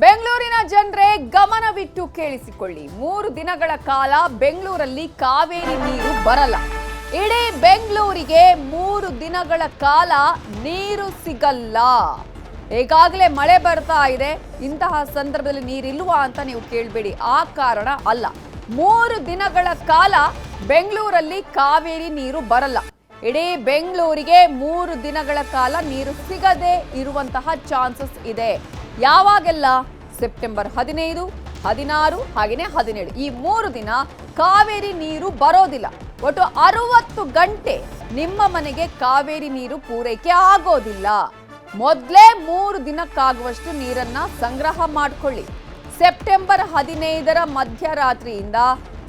ಬೆಂಗಳೂರಿನ ಜನರೇ ಗಮನವಿಟ್ಟು ಕೇಳಿಸಿಕೊಳ್ಳಿ. ಮೂರು ದಿನಗಳ ಕಾಲ ಬೆಂಗಳೂರಲ್ಲಿ ಕಾವೇರಿ ನೀರು ಬರಲ್ಲ. ಇಡೀ ಬೆಂಗಳೂರಿಗೆ ಮೂರು ದಿನಗಳ ಕಾಲ ನೀರು ಸಿಗಲ್ಲ. ಈಗಾಗಲೇ ಮಳೆ ಬರ್ತಾ ಇದೆ. ಇಂತಹ ಸಂದರ್ಭದಲ್ಲಿ ನೀರಿಲ್ವಾ ಅಂತ ನೀವು ಕೇಳಬೇಡಿ. ಆ ಕಾರಣ ಅಲ್ಲ. ಮೂರು ದಿನಗಳ ಕಾಲ ಬೆಂಗಳೂರಲ್ಲಿ ಕಾವೇರಿ ನೀರು ಬರಲ್ಲ. ಇಡೀ ಬೆಂಗಳೂರಿಗೆ ಮೂರು ದಿನಗಳ ಕಾಲ ನೀರು ಸಿಗದೆ ಇರುವಂತಹ ಚಾನ್ಸಸ್ ಇದೆ. ಯಾವಾಗೆಲ್ಲ? ಸೆಪ್ಟೆಂಬರ್ ಹದಿನೈದು, ಹದಿನಾರು ಹಾಗೆಯೇ ಹದಿನೇಳು. ಈ ಮೂರು ದಿನ ಕಾವೇರಿ ನೀರು ಬರೋದಿಲ್ಲ. ಒಟ್ಟು ಅರುವತ್ತು ಗಂಟೆ ನಿಮ್ಮ ಮನೆಗೆ ಕಾವೇರಿ ನೀರು ಪೂರೈಕೆ ಆಗೋದಿಲ್ಲ. ಮೊದಲೇ ಮೂರು ದಿನಕ್ಕಾಗುವಷ್ಟು ನೀರನ್ನ ಸಂಗ್ರಹ ಮಾಡಿಕೊಳ್ಳಿ. ಸೆಪ್ಟೆಂಬರ್ ಹದಿನೈದರ ಮಧ್ಯರಾತ್ರಿಯಿಂದ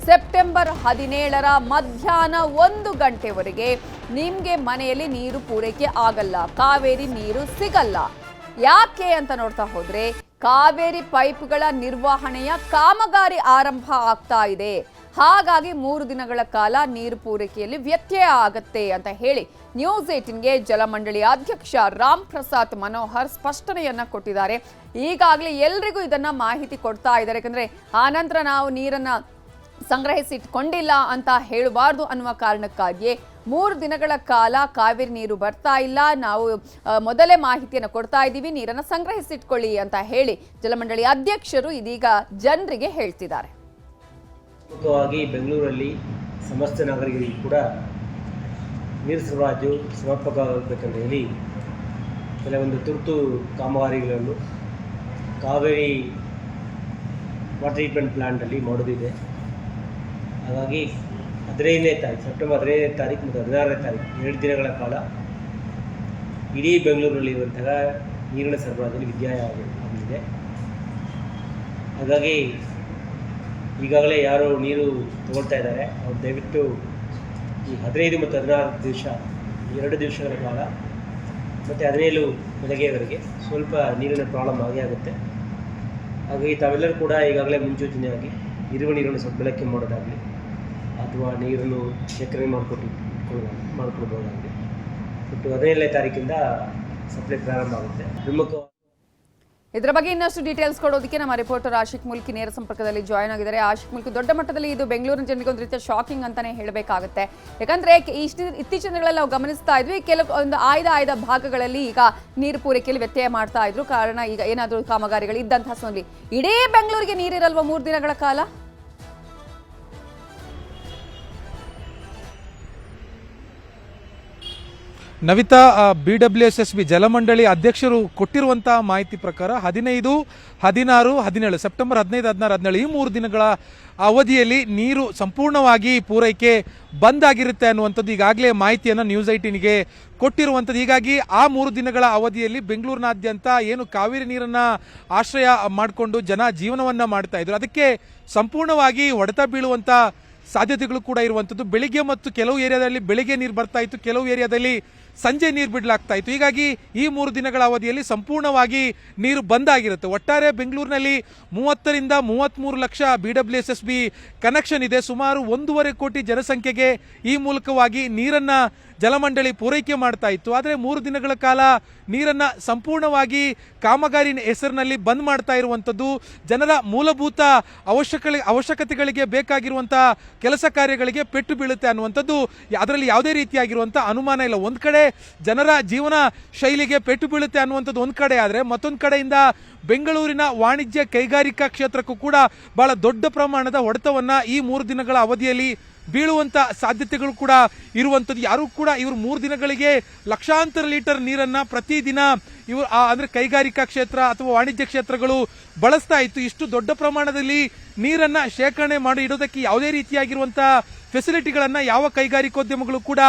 ಸೆಪ್ಟೆಂಬರ್ ಹದಿನೇಳರ ಮಧ್ಯಾಹ್ನ ಒಂದು ಗಂಟೆವರೆಗೆ ನಿಮಗೆ ಮನೆಯಲ್ಲಿ ನೀರು ಪೂರೈಕೆ ಆಗಲ್ಲ. ಕಾವೇರಿ ನೀರು ಸಿಗಲ್ಲ. ಯಾಕೆ ಅಂತ ನೋಡ್ತಾ ಹೋದ್ರೆ ಕಾವೇರಿ ಪೈಪ್ಗಳ ನಿರ್ವಹಣೆಯ ಕಾಮಗಾರಿ ಆರಂಭ ಆಗ್ತಾ ಇದೆ. ಹಾಗಾಗಿ ಮೂರು ದಿನಗಳ ಕಾಲ ನೀರು ಪೂರೈಕೆಯಲ್ಲಿ ವ್ಯತ್ಯಯ ಆಗತ್ತೆ ಅಂತ ಹೇಳಿ ನ್ಯೂಸ್ ಏಟಿನ್ಗೆ ಜಲಮಂಡಳಿ ಅಧ್ಯಕ್ಷ ರಾಮ್ ಪ್ರಸಾದ್ ಮನೋಹರ್ ಸ್ಪಷ್ಟನೆಯನ್ನ ಕೊಟ್ಟಿದ್ದಾರೆ. ಈಗಾಗಲೇ ಎಲ್ರಿಗೂ ಇದನ್ನ ಮಾಹಿತಿ ಕೊಡ್ತಾ ಇದ್ದಾರೆ. ಯಾಕಂದ್ರೆ ಆನಂತರ ನಾವು ನೀರನ್ನ ಸಂಗ್ರಹಿಸಿಟ್ಕೊಂಡಿಲ್ಲ ಅಂತ ಹೇಳಬಾರ್ದು ಅನ್ನುವ ಕಾರಣಕ್ಕಾಗಿಯೇ ಮೂರು ದಿನಗಳ ಕಾಲ ಕಾವೇರಿ ನೀರು ಬರ್ತಾ ಇಲ್ಲ. ನಾವು ಮೊದಲೇ ಮಾಹಿತಿಯನ್ನು ಕೊಡ್ತಾ ಇದ್ದೀವಿ. ನೀರನ್ನು ಸಂಗ್ರಹಿಸಿಟ್ಕೊಳ್ಳಿ ಅಂತ ಹೇಳಿ ಜಲಮಂಡಳಿ ಅಧ್ಯಕ್ಷರು ಇದೀಗ ಜನರಿಗೆ ಹೇಳ್ತಿದ್ದಾರೆ. ಮುಖ್ಯವಾಗಿ ಬೆಂಗಳೂರಲ್ಲಿ ಸಮಸ್ತ ನಾಗರಿಕರಿಗೂ ಕೂಡ ನೀರು ಸರಬರಾಜು ಸಮರ್ಪಕವಾಗಬೇಕಂತ ಹೇಳಿ ಕೆಲವೊಂದು ತುರ್ತು ಕಾಮಗಾರಿಗಳನ್ನು ಕಾವೇರಿ ವಾಟರ್ ಟ್ರೀಟ್ಮೆಂಟ್ ಪ್ಲಾಂಟಲ್ಲಿ ಮಾಡೋದಿದೆ ಹಾಗಾಗಿ ಹದಿನೈದನೇ ತಾರೀಕು, ಸೆಪ್ಟೆಂಬರ್ ಹದಿನೈದನೇ ತಾರೀಕು ಮತ್ತು ಹದಿನಾರನೇ ತಾರೀಕು, ಎರಡು ದಿನಗಳ ಕಾಲ ಇಡೀ ಬೆಂಗಳೂರಿನಲ್ಲಿರುವಂತಹ ನೀರಿನ ಸರಬರಾಜಲ್ಲಿ ವಿದ್ಯಾಯ ಆಗಿದೆ. ಹಾಗಾಗಿ ಈಗಾಗಲೇ ಯಾರು ನೀರು ತಗೊಳ್ತಾ ಇದ್ದಾರೆ. ಅವ್ರು ದಯವಿಟ್ಟು ಈ ಹದಿನೈದು ಮತ್ತು ಹದಿನಾರು ದಿವಸ, ಎರಡು ದಿವಸಗಳ ಕಾಲ ಮತ್ತು ಹದಿನೇಳು ಬೆಳಗ್ಗೆವರೆಗೆ ಸ್ವಲ್ಪ ನೀರಿನ ಪ್ರಾಬ್ಲಮ್ ಆಗೇ ಆಗುತ್ತೆ. ಹಾಗಾಗಿ ತಾವೆಲ್ಲರೂ ಕೂಡ ಈಗಾಗಲೇ ಮುಂಚೂಚನೆಯಾಗಿ ಇರುವ ನೀರನ್ನು ಸ್ವಲ್ಪ ಬಳಕೆ ಮಾಡೋದಾಗಲಿ ಅಥವಾ ನೀರನ್ನು ಶೇಖರಣೆ ಮಾಡಿಕೊಟ್ಟು ಮಾಡಿಕೊಡ್ಬೋದಾಗಿದೆ. ಒಟ್ಟು ಹದಿನೇಳನೇ ತಾರೀಕಿಂದ ಸಪ್ಲೈ ಪ್ರಾರಂಭ ಆಗುತ್ತೆ. ಪ್ರಮುಖ ಇದರ ಬಗ್ಗೆ ಇನ್ನಷ್ಟು ಡೀಟೇಲ್ಸ್ ಕೊಡೋದಕ್ಕೆ ನಮ್ಮ ರಿಪೋರ್ಟರ್ ಆಶಿಕ್ ಮುಲ್ಕಿ ನೇರ ಸಂಪರ್ಕದಲ್ಲಿ ಜಾಯ್ನ್ ಆಗಿದ್ದಾರೆ. ಆಶಿಕ್ ಮುಲ್ಕಿ, ದೊಡ್ಡ ಮಟ್ಟದಲ್ಲಿ ಇದು ಬೆಂಗಳೂರಿನ ಜನರಿಗೆ ಒಂದು ರೀತಿಯ ಶಾಕಿಂಗ್ ಅಂತಾನೆ ಹೇಳಬೇಕಾಗುತ್ತೆ. ಯಾಕಂದ್ರೆ ಇಷ್ಟು ಇತ್ತೀಚಿನ ದಿನಗಳಲ್ಲಿ ನಾವು ಗಮನಿಸ್ತಾ ಇದ್ವಿ, ಕೆಲವು ಒಂದು ಆಯ್ದ ಆಯ್ದ ಭಾಗಗಳಲ್ಲಿ ಈಗ ನೀರು ಪೂರೈಕೆಯಲ್ಲಿ ವ್ಯತ್ಯಯ ಮಾಡ್ತಾ ಇದ್ರು. ಕಾರಣ ಈಗ ಏನಾದರೂ ಕಾಮಗಾರಿಗಳು ಇದ್ದಂತಹ ಇಡೀ ಬೆಂಗಳೂರಿಗೆ ನೀರಿರಲ್ವ ಮೂರು ದಿನಗಳ ಕಾಲ? Navita B W S S B ಜಲಮಂಡಳಿ ಅಧ್ಯಕ್ಷರು ಕೊಟ್ಟಿರುವಂಥ ಮಾಹಿತಿ ಪ್ರಕಾರ ಹದಿನೈದು, ಹದಿನಾರು, ಹದಿನೇಳು, ಸೆಪ್ಟೆಂಬರ್ ಹದಿನೈದು, ಹದಿನಾರು, ಹದಿನೇಳು ಈ ಮೂರು ದಿನಗಳ ಅವಧಿಯಲ್ಲಿ ನೀರು ಸಂಪೂರ್ಣವಾಗಿ ಪೂರೈಕೆ ಬಂದ್ ಆಗಿರುತ್ತೆ ಅನ್ನುವಂಥದ್ದು ಈಗಾಗಲೇ ಮಾಹಿತಿಯನ್ನು ನ್ಯೂಸ್ ಐಟೀನ್ಗೆ ಕೊಟ್ಟಿರುವಂಥದ್ದು. ಹೀಗಾಗಿ ಆ ಮೂರು ದಿನಗಳ ಅವಧಿಯಲ್ಲಿ ಬೆಂಗಳೂರಿನಾದ್ಯಂತ ಏನು ಕಾವೇರಿ ನೀರನ್ನು ಆಶ್ರಯ ಮಾಡಿಕೊಂಡು ಜನ ಜೀವನವನ್ನು ಮಾಡ್ತಾ ಇದ್ರು. ಅದಕ್ಕೆ ಸಂಪೂರ್ಣವಾಗಿ ಹೊಡೆತ ಬೀಳುವಂಥ ಸಾಧ್ಯತೆಗಳು ಕೂಡ ಇರುವಂಥದ್ದು. ಬೆಳಿಗ್ಗೆ ಮತ್ತು ಕೆಲವು ಏರಿಯಾದಲ್ಲಿ ಬೆಳಿಗ್ಗೆ ನೀರು ಬರ್ತಾ ಇತ್ತು. ಕೆಲವು ಏರಿಯಾದಲ್ಲಿ ಸಂಜೆ ನೀರು ಬಿಡಲಾಗ್ತಾ ಇತ್ತು. ಹೀಗಾಗಿ ಈ ಮೂರು ದಿನಗಳ ಅವಧಿಯಲ್ಲಿ ಸಂಪೂರ್ಣವಾಗಿ ನೀರು ಬಂದಾಗಿರುತ್ತೆ ಒಟ್ಟಾರೆ ಬೆಂಗಳೂರಿನಲ್ಲಿ ಮೂವತ್ತರಿಂದ ಮೂವತ್ತ್ಮೂರು lakh B W S S B connection ಇದೆ. ಸುಮಾರು ಒಂದೂವರೆ ಕೋಟಿ ಜನಸಂಖ್ಯೆಗೆ ಈ ಮೂಲಕವಾಗಿ ನೀರನ್ನು ಜಲಮಂಡಳಿ ಪೂರೈಕೆ ಮಾಡ್ತಾ ಇತ್ತು. ಆದರೆ ಮೂರು ದಿನಗಳ ಕಾಲ ನೀರನ್ನು ಸಂಪೂರ್ಣವಾಗಿ ಕಾಮಗಾರಿ ಹೆಸರಿನಲ್ಲಿ ಬಂದ್ ಮಾಡ್ತಾ ಇರುವಂಥದ್ದು, ಜನರ ಮೂಲಭೂತ ಅವಶ್ಯಕ ಅವಶ್ಯಕತೆಗಳಿಗೆ ಬೇಕಾಗಿರುವಂಥ ಕೆಲಸ ಕಾರ್ಯಗಳಿಗೆ ಪೆಟ್ಟು ಬೀಳುತ್ತೆ ಅನ್ನುವಂಥದ್ದು, ಅದರಲ್ಲಿ ಯಾವುದೇ ರೀತಿಯಾಗಿರುವಂಥ ಅನುಮಾನ ಇಲ್ಲ. ಒಂದು ಕಡೆ ಜನರ ಜೀವನ ಶೈಲಿಗೆ ಪೆಟ್ಟು ಬೀಳುತ್ತೆ ಅನ್ನುವಂಥದ್ದು ಒಂದು ಕಡೆ ಆದರೆ ಮತ್ತೊಂದು ಕಡೆಯಿಂದ ಬೆಂಗಳೂರಿನ ವಾಣಿಜ್ಯ ಕೈಗಾರಿಕಾ ಕ್ಷೇತ್ರಕ್ಕೂ ಕೂಡ ಬಹಳ ದೊಡ್ಡ ಪ್ರಮಾಣದ ಹೊಡೆತವನ್ನು ಈ ಮೂರು ದಿನಗಳ ಅವಧಿಯಲ್ಲಿ ಬೀಳುವಂತ ಸಾಧ್ಯತೆಗಳು ಕೂಡ ಇರುವಂಥದ್ದು. ಯಾರು ಕೂಡ ಇವರು ಮೂರು ದಿನಗಳಿಗೆ ಲಕ್ಷಾಂತರ ಲೀಟರ್ ನೀರನ್ನ ಪ್ರತಿದಿನ ಇವರು ಅಂದ್ರೆ ಕೈಗಾರಿಕಾ ಕ್ಷೇತ್ರ ಅಥವಾ ವಾಣಿಜ್ಯ ಕ್ಷೇತ್ರಗಳು ಬಳಸ್ತಾ ಇತ್ತು. ಇಷ್ಟು ದೊಡ್ಡ ಪ್ರಮಾಣದಲ್ಲಿ ನೀರನ್ನ ಶೇಖರಣೆ ಮಾಡಿ ಇಡೋದಕ್ಕೆ ಯಾವುದೇ ರೀತಿಯಾಗಿರುವಂತ ಫೆಸಿಲಿಟಿಗಳನ್ನ ಯಾವ ಕೈಗಾರಿಕೋದ್ಯಮಗಳು ಕೂಡ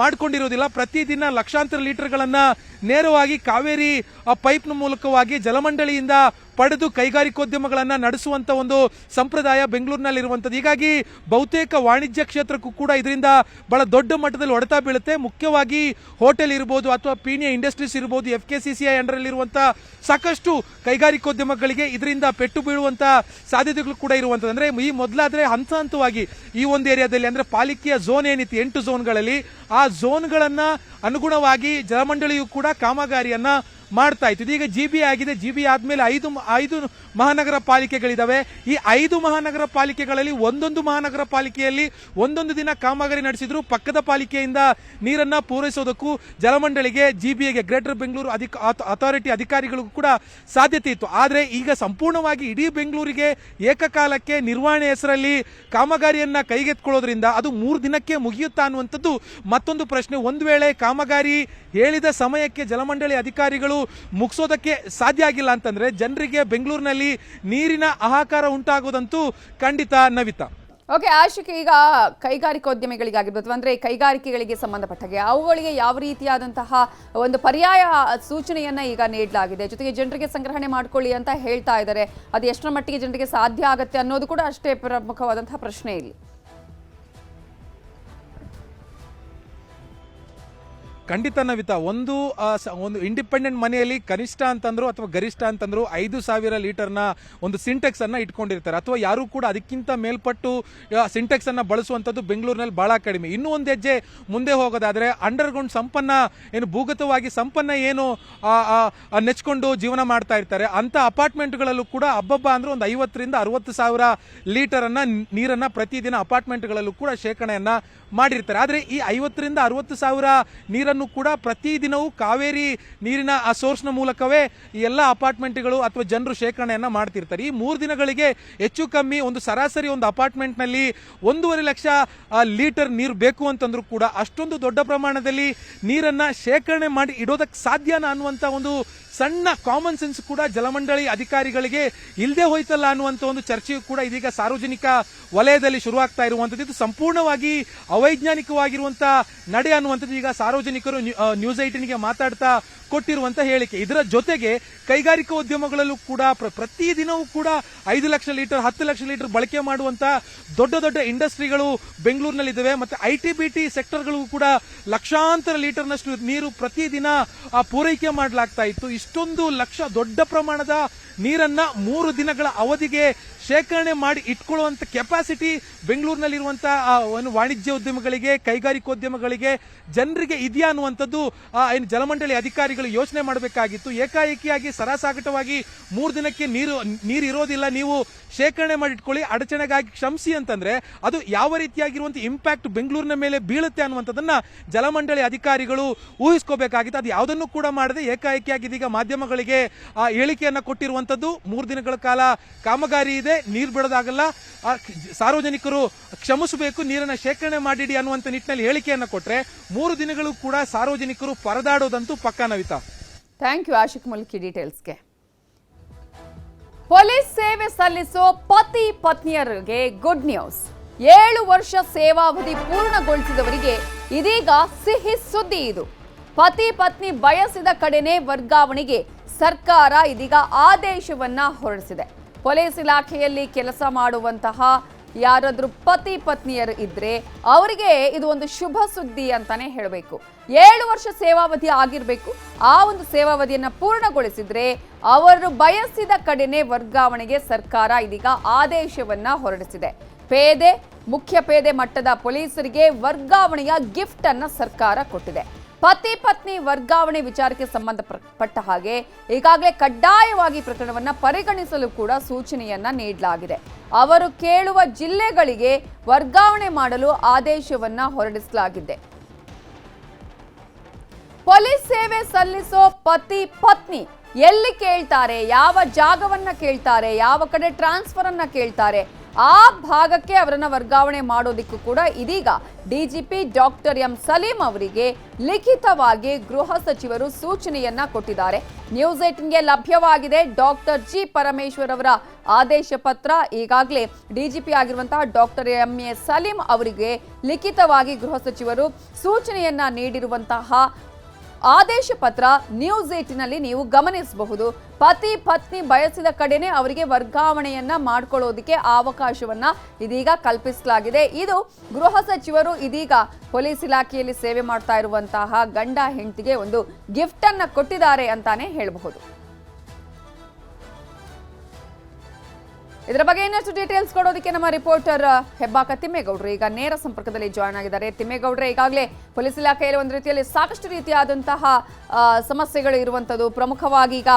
ಮಾಡ್ಕೊಂಡಿರೋದಿಲ್ಲ ಪ್ರತಿದಿನ ಲಕ್ಷಾಂತರ ಲೀಟರ್ಗಳನ್ನ ನೇರವಾಗಿ ಕಾವೇರಿ ಪೈಪ್ನ ಮೂಲಕವಾಗಿ ಜಲಮಂಡಳಿಯಿಂದ ಪಡೆದು ಕೈಗಾರಿಕೋದ್ಯಮಗಳನ್ನು ನಡೆಸುವಂತ ಒಂದು ಸಂಪ್ರದಾಯ ಬೆಂಗಳೂರಿನಲ್ಲಿರುವಂಥದ್ದು. ಹೀಗಾಗಿ ಬಹುತೇಕ ವಾಣಿಜ್ಯ ಕ್ಷೇತ್ರಕ್ಕೂ ಕೂಡ ಇದರಿಂದ ಬಹಳ ದೊಡ್ಡ ಮಟ್ಟದಲ್ಲಿ ಹೊಡೆತ ಬೀಳುತ್ತೆ. ಮುಖ್ಯವಾಗಿ ಹೋಟೆಲ್ ಇರ್ಬೋದು ಅಥವಾ ಪೀಣಿಯ ಇಂಡಸ್ಟ್ರೀಸ್ ಇರ್ಬೋದು F K C C I ಅಂಡರಲ್ಲಿರುವಂಥ ಸಾಕಷ್ಟು ಕೈಗಾರಿಕೋದ್ಯಮಗಳಿಗೆ ಇದರಿಂದ ಪೆಟ್ಟು ಬೀಳುವಂಥ ಸಾಧ್ಯತೆಗಳು ಕೂಡ ಇರುವಂಥದ್ದು. ಅಂದರೆ ಈ ಮೊದಲಾದರೆ ಹಂತ ಹಂತವಾಗಿ ಈ ಒಂದು ಏರಿಯಾದಲ್ಲಿ ಅಂದರೆ ಪಾಲಿಕೆಯ ಝೋನ್ ಏನಿತ್ತು? ಎಂಟು ಝೋನ್ಗಳಲ್ಲಿ ಆ ಝೋನ್ಗಳನ್ನ ಅನುಗುಣವಾಗಿ ಜಲಮಂಡಳಿಯು ಕೂಡ ಕಾಮಗಾರಿಯನ್ನ ಮಾಡ್ತಾ ಇತ್ತು. ಇದೀಗ ಜಿ ಬಿ ಆಗಿದೆ. ಜಿ ಬಿ ಆದ್ಮೇಲೆ ಐದು ಐದು ಮಹಾನಗರ ಪಾಲಿಕೆಗಳಿದಾವೆ. ಈ ಐದು ಮಹಾನಗರ ಪಾಲಿಕೆಗಳಲ್ಲಿ ಒಂದೊಂದು ಮಹಾನಗರ ಪಾಲಿಕೆಯಲ್ಲಿ ಒಂದೊಂದು ದಿನ ಕಾಮಗಾರಿ ನಡೆಸಿದ್ರು. ಪಕ್ಕದ ಪಾಲಿಕೆಯಿಂದ ನೀರನ್ನ ಪೂರೈಸೋದಕ್ಕೂ ಜಲಮಂಡಳಿಗೆ ಜಿ ಬಿ ಎಗೆ ಗ್ರೇಟರ್ ಬೆಂಗಳೂರು ಅಧಿಕ ಅಥಾರಿಟಿ ಅಧಿಕಾರಿಗಳಿಗೂ ಕೂಡ ಸಾಧ್ಯತೆ ಇತ್ತು. ಆದರೆ ಈಗ ಸಂಪೂರ್ಣವಾಗಿ ಇಡೀ ಬೆಂಗಳೂರಿಗೆ ಏಕಕಾಲಕ್ಕೆ ನಿರ್ವಹಣೆ ಹೆಸರಲ್ಲಿ ಕಾಮಗಾರಿಯನ್ನ ಕೈಗೆತ್ಕೊಳ್ಳೋದ್ರಿಂದ ಅದು ಮೂರು ದಿನಕ್ಕೆ ಮುಗಿಯುತ್ತಾ ಅನ್ನುವಂಥದ್ದು ಮತ್ತೊಂದು ಪ್ರಶ್ನೆ. ಒಂದು ವೇಳೆ ಕಾಮಗಾರಿ ಹೇಳಿದ ಸಮಯಕ್ಕೆ ಜಲಮಂಡಳಿ ಅಧಿಕಾರಿಗಳು ಮುಗಿಸೋದಕ್ಕೆ ಸಾಧ್ಯ ಆಗಿಲ್ಲ ಅಂತಂದ್ರೆ ಜನರಿಗೆ ಬೆಂಗಳೂರಿನಲ್ಲಿ ನೀರಿನ ಹಾಹಾಕಾರ ಉಂಟಾಗೋದಂತೂ ಖಂಡಿತ ನವಿತಾ. ಓಕೆ, ಆಶಿಕ್, ಈಗ ಕೈಗಾರಿಕೋದ್ಯಮಿಗಳಿಗಾಗಿರ್ಬೋದು, ಅಂದ್ರೆ ಕೈಗಾರಿಕೆಗಳಿಗೆ ಸಂಬಂಧಪಟ್ಟಾಗೆ ಅವುಗಳಿಗೆ ಯಾವ ರೀತಿಯಾದಂತಹ ಒಂದು ಪರ್ಯಾಯ ಸೂಚನೆಯನ್ನ ಈಗ ನೀಡಲಾಗಿದೆ? ಜೊತೆಗೆ ಜನರಿಗೆ ಸಂಗ್ರಹಣೆ ಮಾಡ್ಕೊಳ್ಳಿ ಅಂತ ಹೇಳ್ತಾ ಇದ್ದಾರೆ. ಅದು ಎಷ್ಟರ ಮಟ್ಟಿಗೆ ಜನರಿಗೆ ಸಾಧ್ಯ ಆಗುತ್ತೆ ಅನ್ನೋದು ಕೂಡ ಅಷ್ಟೇ ಪ್ರಮುಖವಾದಂತಹ ಪ್ರಶ್ನೆ ಇಲ್ಲಿ. ಖಂಡಿತ ನವಿತಾ ಒಂದು ಒಂದು ಇಂಡಿಪೆಂಡೆಂಟ್ ಮನೆಯಲ್ಲಿ ಕನಿಷ್ಠ ಅಂತಂದ್ರು ಅಥವಾ ಗರಿಷ್ಠ ಅಂತಂದ್ರು ಐದು ಸಾವಿರ ಲೀಟರ್ನ ಒಂದು ಸಿಂಟೆಕ್ಸ್ ಅನ್ನ ಇಟ್ಕೊಂಡಿರ್ತಾರೆ. ಅಥವಾ ಯಾರು ಕೂಡ ಅದಕ್ಕಿಂತ ಮೇಲ್ಪಟ್ಟು ಸಿಂಟೆಕ್ಸ್ ಅನ್ನ ಬಳಸುವಂಥದ್ದು ಬೆಂಗಳೂರಿನಲ್ಲಿ ಬಹಳ ಕಡಿಮೆ. ಇನ್ನೂ ಒಂದು ಹೆಜ್ಜೆ ಮುಂದೆ ಹೋಗೋದಾದ್ರೆ, ಅಂಡರ್ಗ್ರೌಂಡ್ ಸಂಪನ್ನ ಏನು ಭೂಗತವಾಗಿ ಸಂಪನ್ನ ಏನು ನೆಚ್ಕೊಂಡು ಜೀವನ ಮಾಡ್ತಾ ಇರ್ತಾರೆ. ಅಂತ ಅಪಾರ್ಟ್ಮೆಂಟ್ಗಳಲ್ಲೂ ಕೂಡ ಹಬ್ಬಬ್ಬ ಅಂದ್ರೆ ಒಂದು ಐವತ್ತರಿಂದ ಅರವತ್ತು ಸಾವಿರ ಲೀಟರ್ ಅನ್ನ ನೀರನ್ನ ಪ್ರತಿದಿನ ಅಪಾರ್ಟ್ಮೆಂಟ್ಗಳಲ್ಲೂ ಕೂಡ ಶೇಖರಣೆಯನ್ನ ಮಾಡಿರ್ತಾರೆ. ಆದರೆ ಈ ಐವತ್ತರಿಂದ ಅರವತ್ತು ಸಾವಿರ ನೀರನ್ನು ಕೂಡ ಪ್ರತಿದಿನವೂ ಕಾವೇರಿ ನೀರಿನ ಆ ಸೋರ್ಸ್ನ ಮೂಲಕವೇ ಈ ಎಲ್ಲ ಅಪಾರ್ಟ್ಮೆಂಟ್ಗಳು ಅಥವಾ ಜನರು ಶೇಖರಣೆಯನ್ನು ಮಾಡ್ತಿರ್ತಾರೆ. ಈ ಮೂರು ದಿನಗಳಿಗೆ ಹೆಚ್ಚು ಕಮ್ಮಿ ಒಂದು ಸರಾಸರಿ ಒಂದು ಅಪಾರ್ಟ್ಮೆಂಟ್ನಲ್ಲಿ ಒಂದೂವರೆ ಲಕ್ಷ ಲೀಟರ್ ನೀರು ಬೇಕು ಅಂತಂದ್ರೂ ಕೂಡ ಅಷ್ಟೊಂದು ದೊಡ್ಡ ಪ್ರಮಾಣದಲ್ಲಿ ನೀರನ್ನ ಶೇಖರಣೆ ಮಾಡಿ ಇಡೋದಕ್ಕೆ ಸಾಧ್ಯನಾ ಅನ್ನುವಂಥ ಒಂದು ಸಣ್ಣ ಕಾಮನ್ ಸೆನ್ಸ್ ಕೂಡ ಜಲಮಂಡಳಿ ಅಧಿಕಾರಿಗಳಿಗೆ ಇಲ್ಲದೆ ಹೋಯ್ತಲ್ಲ ಅನ್ನುವಂಥ ಒಂದು ಚರ್ಚೆಯು ಕೂಡ ಇದೀಗ ಸಾರ್ವಜನಿಕ ವಲಯದಲ್ಲಿ ಶುರುವಾಗ್ತಾ ಇರುವಂಥದ್ದು ಇದು ಸಂಪೂರ್ಣವಾಗಿ ಅವೈಜ್ಞಾನಿಕವಾಗಿರುವಂತಹ ನಡೆ ಅನ್ನುವಂಥದ್ದು ಈಗ ಸಾರ್ವಜನಿಕರು ನ್ಯೂಸ್ ಏಟಿನ್ಗೆ ಮಾತಾಡ್ತಾ ಕೊಟ್ಟಿರುವಂತ ಹೇಳಿಕೆ. ಇದರ ಜೊತೆಗೆ ಕೈಗಾರಿಕಾ ಉದ್ಯಮಗಳಲ್ಲೂ ಕೂಡ ಪ್ರತಿ ದಿನವೂ ಕೂಡ ಐದು ಲಕ್ಷ ಲೀಟರ್, ಹತ್ತು ಲಕ್ಷ ಲೀಟರ್ ಬಳಕೆ ಮಾಡುವಂತಹ ದೊಡ್ಡ ದೊಡ್ಡ ಇಂಡಸ್ಟ್ರಿಗಳು ಬೆಂಗಳೂರಿನಲ್ಲಿದ್ದಾವೆ. ಮತ್ತೆ ಐ ಟಿ ಬಿ ಸೆಕ್ಟರ್ಗಳಿಗೂ ಕೂಡ ಲಕ್ಷಾಂತರ ಲೀಟರ್ನಷ್ಟು ನೀರು ಪ್ರತಿದಿನ ಪೂರೈಕೆ ಮಾಡಲಾಗ್ತಾ ಇತ್ತು. ಇಷ್ಟೊಂದು ಲಕ್ಷ ದೊಡ್ಡ ಪ್ರಮಾಣದ ನೀರನ್ನ ಮೂರು ದಿನಗಳ ಅವಧಿಗೆ ಶೇಖರಣೆ ಮಾಡಿ ಇಟ್ಕೊಳ್ಳುವಂತ ಕೆಪಾಸಿಟಿ ಬೆಂಗಳೂರಿನಲ್ಲಿರುವಂಥ ಒಂದು ವಾಣಿಜ್ಯ ಉದ್ಯಮಗಳಿಗೆ, ಕೈಗಾರಿಕೋದ್ಯಮಗಳಿಗೆ ಜನರಿಗೆ ಇದೆಯಾ ಅನ್ನುವಂಥದ್ದು ಏನು ಜಲಮಂಡಳಿ ಅಧಿಕಾರಿಗಳು ಯೋಚನೆ ಮಾಡಬೇಕಾಗಿತ್ತು. ಏಕಾಏಕಿಯಾಗಿ ಸರಾಸಾಗಟವಾಗಿ ಮೂರು ದಿನಕ್ಕೆ ನೀರು ನೀರು ಇರೋದಿಲ್ಲ. ನೀವು ಶೇಖರಣೆ ಮಾಡಿ ಇಟ್ಕೊಳ್ಳಿ. ಅಡಚಣೆಗಾಗಿ ಕ್ಷಮಿಸಿ ಅಂತಂದ್ರೆ ಅದು ಯಾವ ರೀತಿಯಾಗಿರುವಂತ ಇಂಪ್ಯಾಕ್ಟ್ ಬೆಂಗಳೂರಿನ ಮೇಲೆ ಬೀಳುತ್ತೆ ಅನ್ನುವಂಥದ್ದನ್ನ ಜಲಮಂಡಳಿ ಅಧಿಕಾರಿಗಳು ಊಹಿಸ್ಕೋಬೇಕಾಗಿತ್ತು. ಅದು ಯಾವುದನ್ನು ಕೂಡ ಮಾಡದೆ ಏಕಾಏಕಿಯಾಗಿ ಇದೀಗ ಮಾಧ್ಯಮಗಳಿಗೆ, ಆ, ಹೇಳಿಕೆಯನ್ನ ಕೊಟ್ಟಿರುವಂಥದ್ದು. ಮೂರು ದಿನಗಳ ಕಾಲ ಕಾಮಗಾರಿ ಇದೆ. ನೀರು ಬಿಡೋದಾಗಲ್ಲ ಸಾರ್ವಜನಿಕರು ಕ್ಷಮಿಸಬೇಕು, ನೀರನ್ನ ಶೇಖರಣೆ ಮಾಡಿಡಿ ಅನ್ನುವಂಥ ನಿಟ್ಟಿನಲ್ಲಿ ಹೇಳಿಕೆಯನ್ನ ಕೊಟ್ರೆ ಮೂರು ದಿನಗಳು ಕೂಡ ಸಾರ್ವಜನಿಕರು ಪರದಾಡೋದಂತೂ ಪಕ್ಕಾ ನವಿತ. ಥ್ಯಾಂಕ್ ಯು ಆಶಿಕ್ ಮುಲ್ಕಿ ಡೀಟೇಲ್ಸ್ಗೆ ಪೊಲೀಸ್ ಸೇವೆ ಸಲ್ಲಿಸೋ ಪತಿ ಪತ್ನಿಯರಿಗೆ ಗುಡ್ ನ್ಯೂಸ್ ಏಳು ವರ್ಷ ಸೇವಾವಧಿ ಪೂರ್ಣಗೊಳಿಸಿದವರಿಗೆ ಇದೀಗ ಸಿಹಿ ಸುದ್ದಿ ಇದು. ಪತಿ ಪತ್ನಿ ಬಯಸಿದ ಕಡೆನೇ ವರ್ಗಾವಣೆಗೆ ಸರ್ಕಾರ ಇದೀಗ ಆದೇಶವನ್ನ ಹೊರಡಿಸಿದೆ. ಪೊಲೀಸ್ ಇಲಾಖೆಯಲ್ಲಿ ಕೆಲಸ ಮಾಡುವಂತಹ ಯಾರಾದರೂ ಪತಿ ಪತ್ನಿಯರು ಇದ್ರೆ ಅವರಿಗೆ ಇದು ಒಂದು ಶುಭ ಸುದ್ದಿ ಅಂತಾನೆ ಹೇಳಬೇಕು. ಏಳು ವರ್ಷ ಸೇವಾವಧಿ ಆಗಿರಬೇಕು. ಆ ಒಂದು ಸೇವಾವಧಿಯನ್ನು ಪೂರ್ಣಗೊಳಿಸಿದ್ರೆ ಅವರು ಬಯಸಿದ ಕಡೆನೆ ವರ್ಗಾವಣೆಗೆ ಸರ್ಕಾರ ಇದೀಗ ಆದೇಶವನ್ನ ಹೊರಡಿಸಿದೆ. ಪೇದೆ, ಮುಖ್ಯ ಪೇದೆ ಮಟ್ಟದ ಪೊಲೀಸರಿಗೆ ವರ್ಗಾವಣೆಯ ಗಿಫ್ಟ್ ಅನ್ನ ಸರ್ಕಾರ ಕೊಟ್ಟಿದೆ. ಪತಿ ಪತ್ನಿ ವರ್ಗಾವಣೆ ವಿಚಾರಕ್ಕೆ ಸಂಬಂಧಪಟ್ಟ ಹಾಗೆ ಈಗಾಗಲೇ ಕಡ್ಡಾಯವಾಗಿ ಪ್ರಕರಣವನ್ನ ಪರಿಗಣಿಸಲು ಕೂಡ ಸೂಚನೆಯನ್ನ ನೀಡಲಾಗಿದೆ. ಅವರು ಕೇಳುವ ಜಿಲ್ಲೆಗಳಿಗೆ ವರ್ಗಾವಣೆ ಮಾಡಲು ಆದೇಶವನ್ನ ಹೊರಡಿಸಲಾಗಿದೆ. ಪೊಲೀಸ್ ಸೇವೆ ಸಲ್ಲಿಸೋ ಪತಿ ಪತ್ನಿ ಎಲ್ಲಿ ಕೇಳ್ತಾರೆ, ಯಾವ ಜಾಗವನ್ನ ಕೇಳ್ತಾರೆ, ಯಾವ ಕಡೆ ಟ್ರಾನ್ಸ್ಫರ್ ಅನ್ನ ಕೇಳ್ತಾರೆ, ಆ ಭಾಗಕ್ಕೆ ಅವರನ್ನು ವರ್ಗಾವಣೆ ಮಾಡೋದಿಕ್ಕೂ ಕೂಡ ಇದೀಗ ಡಿಜಿಪಿ ಡಾಕ್ಟರ್ ಎಂ ಸಲೀಂ ಅವರಿಗೆ ಲಿಖಿತವಾಗಿ ಗೃಹ ಸಚಿವರು ಸೂಚನೆಯನ್ನ ಕೊಟ್ಟಿದ್ದಾರೆ. ನ್ಯೂಸ್ ಏಟಿನ್ಗೆ ಲಭ್ಯವಾಗಿದೆ ಡಾಕ್ಟರ್ ಜಿ ಪರಮೇಶ್ವರ್ ಅವರ ಆದೇಶ ಪತ್ರ. ಈಗಾಗಲೇ ಡಿಜಿಪಿ ಆಗಿರುವಂತಹ ಡಾಕ್ಟರ್ ಎಂ ಎ ಸಲೀಂ ಅವರಿಗೆ ಲಿಖಿತವಾಗಿ ಗೃಹ ಸಚಿವರು ಸೂಚನೆಯನ್ನ ನೀಡಿರುವಂತಹ ಆದೇಶ ಪತ್ರ ನ್ಯೂಸ್ ಏಟಿನಲ್ಲಿ ನೀವು ಗಮನಿಸಬಹುದು. ಪತಿ ಪತ್ನಿ ಬಯಸಿದ ಕಡೆನೆ ಅವರಿಗೆ ವರ್ಗಾವಣೆಯನ್ನ ಮಾಡ್ಕೊಳ್ಳೋದಕ್ಕೆ ಅವಕಾಶವನ್ನ ಇದೀಗ ಕಲ್ಪಿಸಲಾಗಿದೆ. ಇದು ಗೃಹ ಸಚಿವರು ಇದೀಗ ಪೊಲೀಸ್ ಇಲಾಖೆಯಲ್ಲಿ ಸೇವೆ ಮಾಡ್ತಾ ಇರುವಂತಹ ಗಂಡ ಹೆಂಡತಿಗೆ ಒಂದು ಗಿಫ್ಟ್ ಅನ್ನ ಕೊಟ್ಟಿದ್ದಾರೆ ಅಂತಾನೆ ಹೇಳಬಹುದು. ಇದರ ಬಗ್ಗೆ ಇನ್ನಷ್ಟು ಡೀಟೇಲ್ಸ್ ಕೊಡೋದಕ್ಕೆ ನಮ್ಮ ರಿಪೋರ್ಟರ್ ಹೆಬ್ಬಾಕ ತಿಮ್ಮೇಗೌಡರು ಈಗ ನೇರ ಸಂಪರ್ಕದಲ್ಲಿ ಜಾಯ್ನ್ ಆಗಿದ್ದಾರೆ. ತಿಮ್ಮೇಗೌಡ್ರೆ, ಈಗಾಗಲೇ ಪೊಲೀಸ್ ಇಲಾಖೆಯಲ್ಲಿ ಒಂದು ರೀತಿಯಲ್ಲಿ ಸಾಕಷ್ಟು ರೀತಿಯಾದಂತಹ ಸಮಸ್ಯೆಗಳು ಇರುವಂಥದ್ದು. ಪ್ರಮುಖವಾಗಿ ಈಗ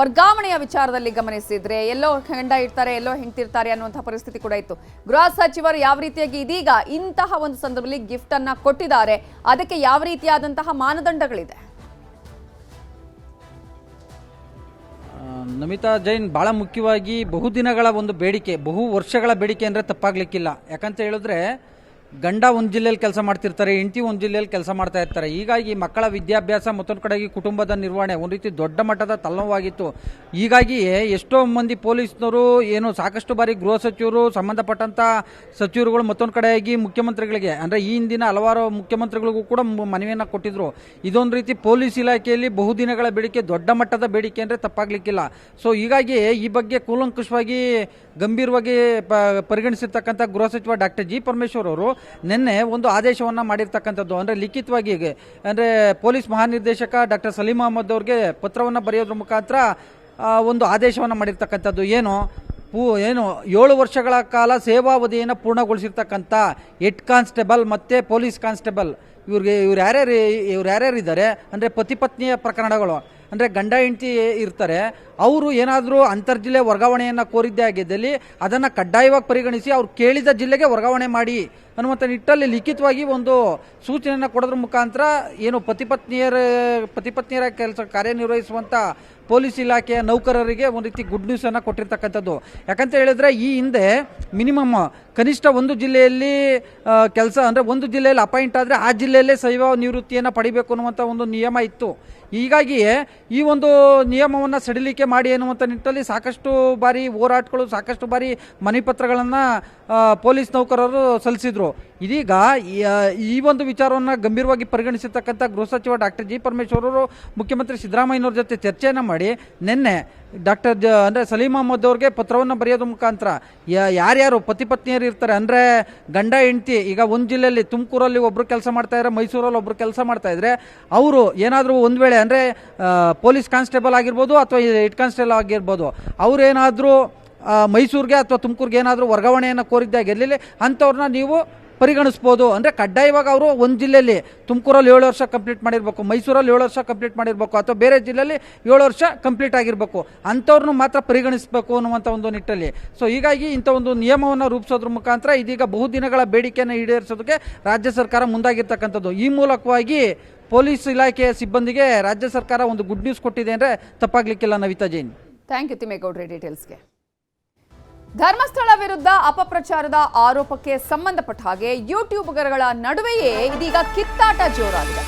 ವರ್ಗಾವಣೆಯ ವಿಚಾರದಲ್ಲಿ ಗಮನಿಸಿದ್ರೆ ಎಲ್ಲೋ ಹೆಂಡ ಇರ್ತಾರೆ, ಎಲ್ಲೋ ಹೆಂಡ್ತಿರ್ತಾರೆ ಅನ್ನುವಂತಹ ಪರಿಸ್ಥಿತಿ ಕೂಡ ಇತ್ತು. ಗೃಹ ಸಚಿವರು ಯಾವ ರೀತಿಯಾಗಿ ಇದೀಗ ಇಂತಹ ಒಂದು ಸಂದರ್ಭದಲ್ಲಿ ಗಿಫ್ಟ್ ಕೊಟ್ಟಿದ್ದಾರೆ, ಅದಕ್ಕೆ ಯಾವ ರೀತಿಯಾದಂತಹ ಮಾನದಂಡಗಳಿದೆ? ನಮಿತಾ ಜೈನ್ ಭಾಳ ಮುಖ್ಯವಾಗಿ ಬಹುದಿನಗಳ ಒಂದು ಬೇಡಿಕೆ ಬಹು ವರ್ಷಗಳ ಬೇಡಿಕೆ ಅಂದರೆ ತಪ್ಪಾಗ್ಲಿಕ್ಕಿಲ್ಲ. ಯಾಕಂತ ಹೇಳಿದ್ರೆ ಗಂಡ ಒಂದು ಜಿಲ್ಲೆಯಲ್ಲಿ ಕೆಲಸ ಮಾಡ್ತಿರ್ತಾರೆ, ಹೆಂಡತಿ ಒಂದು ಜಿಲ್ಲೆಯಲ್ಲಿ ಕೆಲಸ ಮಾಡ್ತಾ ಇರ್ತಾರೆ. ಹೀಗಾಗಿ ಮಕ್ಕಳ ವಿದ್ಯಾಭ್ಯಾಸ ಮತ್ತೊಂದು ಕಡೆಗೆ ಕುಟುಂಬದ ನಿರ್ವಹಣೆ ಒಂದು ರೀತಿ ದೊಡ್ಡ ಮಟ್ಟದ ತಲ್ಲವಾಗಿತ್ತು. ಹೀಗಾಗಿ ಎಷ್ಟೋ ಮಂದಿ ಪೊಲೀಸ್ನವರು ಏನು ಸಾಕಷ್ಟು ಬಾರಿ ಗೃಹ ಸಚಿವರು ಸಂಬಂಧಪಟ್ಟಂಥ ಸಚಿವರುಗಳು ಮತ್ತೊಂದು ಕಡೆಯಾಗಿ ಮುಖ್ಯಮಂತ್ರಿಗಳಿಗೆ, ಅಂದರೆ ಈ ಹಿಂದಿನ ಹಲವಾರು ಮುಖ್ಯಮಂತ್ರಿಗಳಿಗೂ ಕೂಡ ಮನವಿಯನ್ನು ಕೊಟ್ಟಿದ್ರು. ಇದೊಂದು ರೀತಿ ಪೊಲೀಸ್ ಇಲಾಖೆಯಲ್ಲಿ ಬಹುದಿನಗಳ ಬೇಡಿಕೆ, ದೊಡ್ಡ ಮಟ್ಟದ ಬೇಡಿಕೆ ಅಂದರೆ ತಪ್ಪಾಗಲಿಕ್ಕಿಲ್ಲ. ಸೊ ಹೀಗಾಗಿ ಈ ಬಗ್ಗೆ ಕೂಲಂಕುಷವಾಗಿ ಗಂಭೀರವಾಗಿ ಪರಿಗಣಿಸಿರ್ತಕ್ಕಂಥ ಗೃಹ ಸಚಿವ ಡಾಕ್ಟರ್ ಜಿ ಪರಮೇಶ್ವರ್ ಅವರು ನಿನ್ನೆ ಒಂದು ಆದೇಶವನ್ನು ಮಾಡಿರ್ತಕ್ಕಂಥದ್ದು. ಅಂದರೆ ಲಿಖಿತವಾಗಿ ಅಂದರೆ ಪೊಲೀಸ್ ಮಹಾನಿರ್ದೇಶಕ ಡಾಕ್ಟರ್ ಸಲೀಂ ಅಹಮದ್ ಅವ್ರಿಗೆ ಪತ್ರವನ್ನು ಬರೆಯೋದ್ರ ಮುಖಾಂತರ ಒಂದು ಆದೇಶವನ್ನು ಮಾಡಿರ್ತಕ್ಕಂಥದ್ದು. ಏನು? ಪೂ, ಏನು? ಏಳು ವರ್ಷಗಳ ಕಾಲ ಸೇವಾವಧಿಯನ್ನು ಪೂರ್ಣಗೊಳಿಸಿರ್ತಕ್ಕಂಥ ಹೆಡ್ ಕಾನ್ಸ್ಟೇಬಲ್ ಮತ್ತು ಪೊಲೀಸ್ ಕಾನ್ಸ್ಟೇಬಲ್. ಇವ್ರಿಗೆ ಇವ್ರು ಯಾರ್ಯಾರು ಇವ್ರು ಯಾರ್ಯಾರು ಇದ್ದಾರೆ ಅಂದರೆ ಪತಿ ಪತ್ನಿಯ ಪ್ರಕರಣಗಳು. ಅಂದರೆ ಗಂಡ ಹೆಂಡತಿ ಇರ್ತಾರೆ, ಅವರು ಏನಾದರೂ ಅಂತರ್ಜಿಲ್ಲೆ ವರ್ಗಾವಣೆಯನ್ನು ಕೋರಿದ್ದೇ ಆಗಿದ್ದಲ್ಲಿ ಅದನ್ನು ಕಡ್ಡಾಯವಾಗಿ ಪರಿಗಣಿಸಿ ಅವ್ರು ಕೇಳಿದ ಜಿಲ್ಲೆಗೆ ವರ್ಗಾವಣೆ ಮಾಡಿ ಅನ್ನುವಂಥ ನಿಟ್ಟಲ್ಲಿ ಲಿಖಿತವಾಗಿ ಒಂದು ಸೂಚನೆಯನ್ನು ಕೊಡೋದ್ರ ಮುಖಾಂತರ ಏನು ಪತಿಪತ್ನಿಯರ ಪತಿಪತ್ನಿಯರ ಪತಿ ಪತ್ನಿಯರ ಕೆಲಸ ಕಾರ್ಯನಿರ್ವಹಿಸುವಂಥ ಪೊಲೀಸ್ ಇಲಾಖೆಯ ನೌಕರರಿಗೆ ಒಂದು ರೀತಿ ಗುಡ್ ನ್ಯೂಸನ್ನು ಕೊಟ್ಟಿರ್ತಕ್ಕಂಥದ್ದು. ಯಾಕಂತ ಹೇಳಿದ್ರೆ ಈ ಹಿಂದೆ ಮಿನಿಮಮ್ ಕನಿಷ್ಠ ಒಂದು ಜಿಲ್ಲೆಯಲ್ಲಿ ಕೆಲಸ ಅಂದರೆ ಒಂದು ಜಿಲ್ಲೆಯಲ್ಲಿ ಅಪಾಯಿಂಟ್ ಆದರೆ ಆ ಜಿಲ್ಲೆಯಲ್ಲೇ ಸೇವಾ ನಿವೃತ್ತಿಯನ್ನು ಪಡಿಬೇಕು ಅನ್ನುವಂಥ ಒಂದು ನಿಯಮ ಇತ್ತು. ಹೀಗಾಗಿಯೇ ಈ ಒಂದು ನಿಯಮವನ್ನು ಸಡಿಲಿಕೆ ಮಾಡಿ ಅನ್ನುವಂಥ ನಿಟ್ಟಲ್ಲಿ ಸಾಕಷ್ಟು ಬಾರಿ ಹೋರಾಟಗಳು, ಸಾಕಷ್ಟು ಬಾರಿ ಮನೆ ಪತ್ರಗಳನ್ನು ಪೊಲೀಸ್ ನೌಕರರು ಸಲ್ಲಿಸಿದ್ರು. ಇದೀಗ, ಈ- ಒಂದು ವಿಚಾರವನ್ನು ಗಂಭೀರವಾಗಿ ಪರಿಗಣಿಸಿರ್ತಕ್ಕಂಥ ಗೃಹ ಸಚಿವ ಡಾಕ್ಟರ್ ಜಿ ಪರಮೇಶ್ವರ್ ಅವರು ಮುಖ್ಯಮಂತ್ರಿ ಸಿದ್ದರಾಮಯ್ಯನವ್ರ ಜೊತೆ ಚರ್ಚೆಯನ್ನು ಮಾಡಿ, ನಿನ್ನೆ ಡಾಕ್ಟರ್ ಜ, ಅಂದರೆ ಸಲೀಂ ಅಹಮದ್ ಅವ್ರಿಗೆ ಪತ್ರವನ್ನು ಬರೆಯೋದ್ರ ಮುಖಾಂತರ ಯಾರ್ಯಾರು ಪತಿ ಪತ್ನಿಯರು ಇರ್ತಾರೆ, ಅಂದರೆ ಗಂಡ, ಹೆಂಡತಿ, ಈಗ ಒಂದು ಜಿಲ್ಲೆಯಲ್ಲಿ ತುಮಕೂರಲ್ಲಿ ಒಬ್ಬರು ಕೆಲಸ ಮಾಡ್ತಾ ಇದ್ದಾರೆ ಮೈಸೂರಲ್ಲಿ ಒಬ್ಬರು ಕೆಲಸ ಮಾಡ್ತಾ ಇದ್ರೆ, ಅವರು ಏನಾದರೂ ಒಂದು ವೇಳೆ, ಅಂದರೆ ಪೊಲೀಸ್ ಕಾನ್ಸ್ಟೇಬಲ್ ಆಗಿರ್ಬೋದು ಅಥವಾ ಹೆಡ್ ಕಾನ್ಸ್ಟೇಬಲ್ ಆಗಿರ್ಬೋದು, ಅವರೇನಾದರೂ ಮೈಸೂರಿಗೆ ಅಥವಾ ತುಮಕೂರಿಗೆ ಏನಾದರೂ ವರ್ಗಾವಣೆಯನ್ನು ಕೋರಿದ್ದಾಗಿರಲಿಲ್ಲ ಅಂಥವ್ರನ್ನ ನೀವು ಪರಿಗಣಿಸ್ಬೋದು ಅಂದರೆ ಕಡ್ಡಾಯವಾಗಿ ಅವರು ಒಂದು ಜಿಲ್ಲೆಯಲ್ಲಿ ತುಮಕೂರಲ್ಲಿ ಏಳು ವರ್ಷ ಕಂಪ್ಲೀಟ್ ಮಾಡಿರಬೇಕು, ಮೈಸೂರಲ್ಲಿ ಏಳು ವರ್ಷ ಕಂಪ್ಲೀಟ್ ಮಾಡಿರಬೇಕು ಅಥವಾ ಬೇರೆ ಜಿಲ್ಲೆಯಲ್ಲಿ ಏಳು ವರ್ಷ ಕಂಪ್ಲೀಟ್ ಆಗಿರಬೇಕು. ಅಂಥವ್ರನ್ನು ಮಾತ್ರ ಪರಿಗಣಿಸಬೇಕು ಅನ್ನುವಂಥ ಒಂದು ನಿಟ್ಟಲ್ಲಿ. ಸೊ ಹೀಗಾಗಿ ಇಂಥ ಒಂದು ನಿಯಮವನ್ನು ರೂಪಿಸೋದ್ರ ಮುಖಾಂತರ ಇದೀಗ ಬಹುದಿನಗಳ ಬೇಡಿಕೆಯನ್ನು ಈಡೇರಿಸೋದಕ್ಕೆ ರಾಜ್ಯ ಸರ್ಕಾರ ಮುಂದಾಗಿರ್ತಕ್ಕಂಥದ್ದು. ಈ ಮೂಲಕವಾಗಿ ಪೊಲೀಸ್ ಇಲಾಖೆಯ ಸಿಬ್ಬಂದಿಗೆ ರಾಜ್ಯ ಸರ್ಕಾರ ಒಂದು ಗುಡ್ ನ್ಯೂಸ್ ಕೊಟ್ಟಿದೆ ಅಂದರೆ ತಪ್ಪಾಗ್ಲಿಕ್ಕಿಲ್ಲ ನವಿತಾ ಜೈನ್. ಥ್ಯಾಂಕ್ ಯು ತಿಮ್ಮೇಗೌಡ್ರೆ ಡೀಟೇಲ್ಸ್ಗೆ ಧರ್ಮಸ್ಥಳ ವಿರುದ್ಧ ಅಪಪ್ರಚಾರದ ಆರೋಪಕ್ಕೆ ಸಂಬಂಧಪಟ್ಟ ಹಾಗೆ ಯೂಟ್ಯೂಬರ್ಗಳ ನಡುವೆಯೇ ಇದೀಗ ಕಿತ್ತಾಟ ಜೋರಾಗಿದೆ.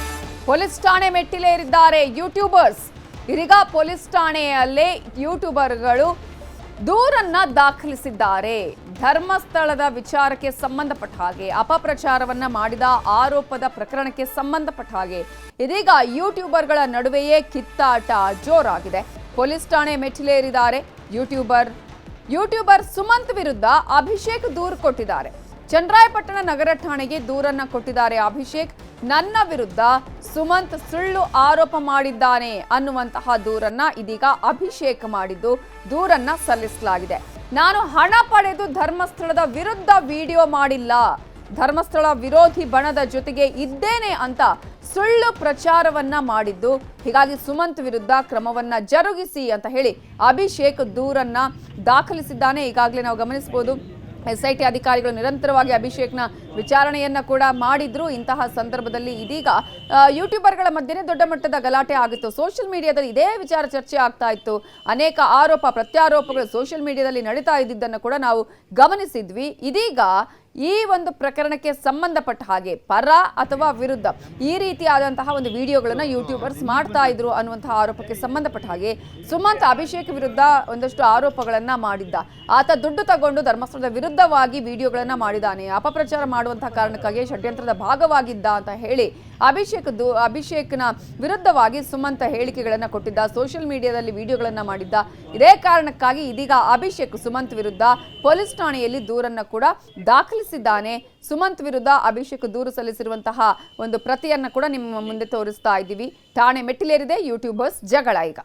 ಪೊಲೀಸ್ ಠಾಣೆ ಮೆಟ್ಟಿಲೇರಿದ್ದಾರೆ ಯೂಟ್ಯೂಬರ್ಸ್. ಇದೀಗ ಪೊಲೀಸ್ ಠಾಣೆಯಲ್ಲೇ ಯೂಟ್ಯೂಬರ್ಗಳು ದೂರನ್ನ ದಾಖಲಿಸಿದ್ದಾರೆ. ಧರ್ಮಸ್ಥಳದ ವಿಚಾರಕ್ಕೆ ಸಂಬಂಧಪಟ್ಟ ಹಾಗೆ ಅಪಪ್ರಚಾರವನ್ನ ಮಾಡಿದ ಆರೋಪದ ಪ್ರಕರಣಕ್ಕೆ ಸಂಬಂಧಪಟ್ಟ ಹಾಗೆ ಇದೀಗ ಯೂಟ್ಯೂಬರ್ಗಳ ನಡುವೆಯೇ ಕಿತ್ತಾಟ ಜೋರಾಗಿದೆ. ಪೊಲೀಸ್ ಠಾಣೆ ಮೆಟ್ಟಿಲೇರಿದ್ದಾರೆ ಯೂಟ್ಯೂಬರ್ ಯೂಟ್ಯೂಬರ್ ಸುಮಂತ್ ವಿರುದ್ಧ ಅಭಿಷೇಕ್ ದೂರು ಕೊಟ್ಟಿದ್ದಾರೆ. ಚಂದ್ರಾಯಪಟ್ಟಣ ನಗರ ಠಾಣೆಗೆ ದೂರನ್ನ ಕೊಟ್ಟಿದ್ದಾರೆ ಅಭಿಷೇಕ್. ನನ್ನ ವಿರುದ್ಧ ಸುಮಂತ್ ಸುಳ್ಳು ಆರೋಪ ಮಾಡಿದ್ದಾನೆ ಅನ್ನುವಂತಹ ದೂರನ್ನ ಇದೀಗ ಅಭಿಷೇಕ್ ಮಾಡಿದ್ದು ದೂರನ್ನ ಸಲ್ಲಿಸಲಾಗಿದೆ. ನಾನು ಹಣ ಪಡೆದು ಧರ್ಮಸ್ಥಳದ ವಿರುದ್ಧ ವಿಡಿಯೋ ಮಾಡಿಲ್ಲ. ಧರ್ಮಸ್ಥಳ ವಿರೋಧಿ ಬಣದ ಜೊತೆಗೆ ಇದ್ದೇನೆ ಅಂತ ಸುಳ್ಳು ಪ್ರಚಾರವನ್ನ ಮಾಡಿದ್ದು. ಹೀಗಾಗಿ ಸುಮಂತ್ ವಿರುದ್ಧ ಕ್ರಮವನ್ನ ಜರುಗಿಸಿ ಅಂತ ಹೇಳಿ ಅಭಿಷೇಕ್ ದೂರನ್ನ ದಾಖಲಿಸಿದ್ದಾನೆ. ಈಗಾಗಲೇ ನಾವು ಗಮನಿಸಬಹುದು, ಎಸ್ಐಟಿ ಅಧಿಕಾರಿಗಳು ನಿರಂತರವಾಗಿ ಅಭಿಷೇಕ್ನ ವಿಚಾರಣೆಯನ್ನ ಕೂಡ ಮಾಡಿದ್ರು. ಇಂತಹ ಸಂದರ್ಭದಲ್ಲಿ ಇದೀಗ ಯೂಟ್ಯೂಬರ್ಗಳ ಮಧ್ಯೆ ದೊಡ್ಡ ಮಟ್ಟದ ಗಲಾಟೆ ಆಗಿತ್ತು. ಸೋಷಿಯಲ್ ಮೀಡಿಯಾದಲ್ಲಿ ಇದೇ ವಿಚಾರ ಚರ್ಚೆ ಆಗ್ತಾ ಇತ್ತು. ಅನೇಕ ಆರೋಪ, ಪ್ರತ್ಯಾರೋಪಗಳು ಸೋಷಿಯಲ್ ಮೀಡಿಯಾದಲ್ಲಿ ನಡೀತಾ ಇದ್ದಿದ್ದನ್ನು ಕೂಡ ನಾವು ಗಮನಿಸಿದ್ವಿ. ಇದೀಗ ಈ ಒಂದು ಪ್ರಕರಣಕ್ಕೆ ಸಂಬಂಧಪಟ್ಟ ಹಾಗೆ ಪರ ಅಥವಾ ವಿರುದ್ಧ ಈ ರೀತಿಯಾದಂತಹ ಒಂದು ವಿಡಿಯೋಗಳನ್ನು ಯೂಟ್ಯೂಬರ್ಸ್ ಮಾಡ್ತಾ ಇದ್ರು ಅನ್ನುವಂತಹ ಆರೋಪಕ್ಕೆ ಸಂಬಂಧಪಟ್ಟ ಹಾಗೆ ಸುಮಂತ್ ಅಭಿಷೇಕ್ ವಿರುದ್ಧ ಒಂದಷ್ಟು ಆರೋಪಗಳನ್ನ ಮಾಡಿದ್ದ. ಆತ ದುಡ್ಡು ತಗೊಂಡು ಧರ್ಮಸ್ಥಳದ ವಿರುದ್ಧವಾಗಿ ವಿಡಿಯೋಗಳನ್ನ ಮಾಡಿದ್ದಾನೆ ಅಪಪ್ರಚಾರ ಮಾಡುವಂತಹ ಕಾರಣಕ್ಕಾಗಿ ಷಡ್ಯಂತ್ರದ ಭಾಗವಾಗಿದ್ದ ಅಂತ ಹೇಳಿ ಅಭಿಷೇಕ್ ಅಭಿಷೇಕ್ನ ವಿರುದ್ಧವಾಗಿ ಸುಮಂತ ಹೇಳಿಕೆಗಳನ್ನು ಕೊಟ್ಟಿದ್ದ, ಸೋಷಿಯಲ್ ಮೀಡಿಯಾದಲ್ಲಿ ವಿಡಿಯೋಗಳನ್ನು ಮಾಡಿದ್ದ. ಇದೇ ಕಾರಣಕ್ಕಾಗಿ ಇದೀಗ ಅಭಿಷೇಕ್ ಸುಮಂತ್ ವಿರುದ್ಧ ಪೊಲೀಸ್ ಠಾಣೆಯಲ್ಲಿ ದೂರನ್ನ ಕೂಡ ದಾಖಲಿಸಿದ್ದಾನೆ. ಸುಮಂತ್ ವಿರುದ್ಧ ಅಭಿಷೇಕ್ ದೂರು ಸಲ್ಲಿಸಿರುವಂತಹ ಒಂದು ಪ್ರತಿಯನ್ನ ಕೂಡ ನಿಮ್ಮ ಮುಂದೆ ತೋರಿಸ್ತಾ ಇದ್ದೀವಿ. ಠಾಣೆ ಮೆಟ್ಟಿಲೇರಿದೆ, ಯೂಟ್ಯೂಬರ್ಸ್ ಜಗಳ ಈಗ.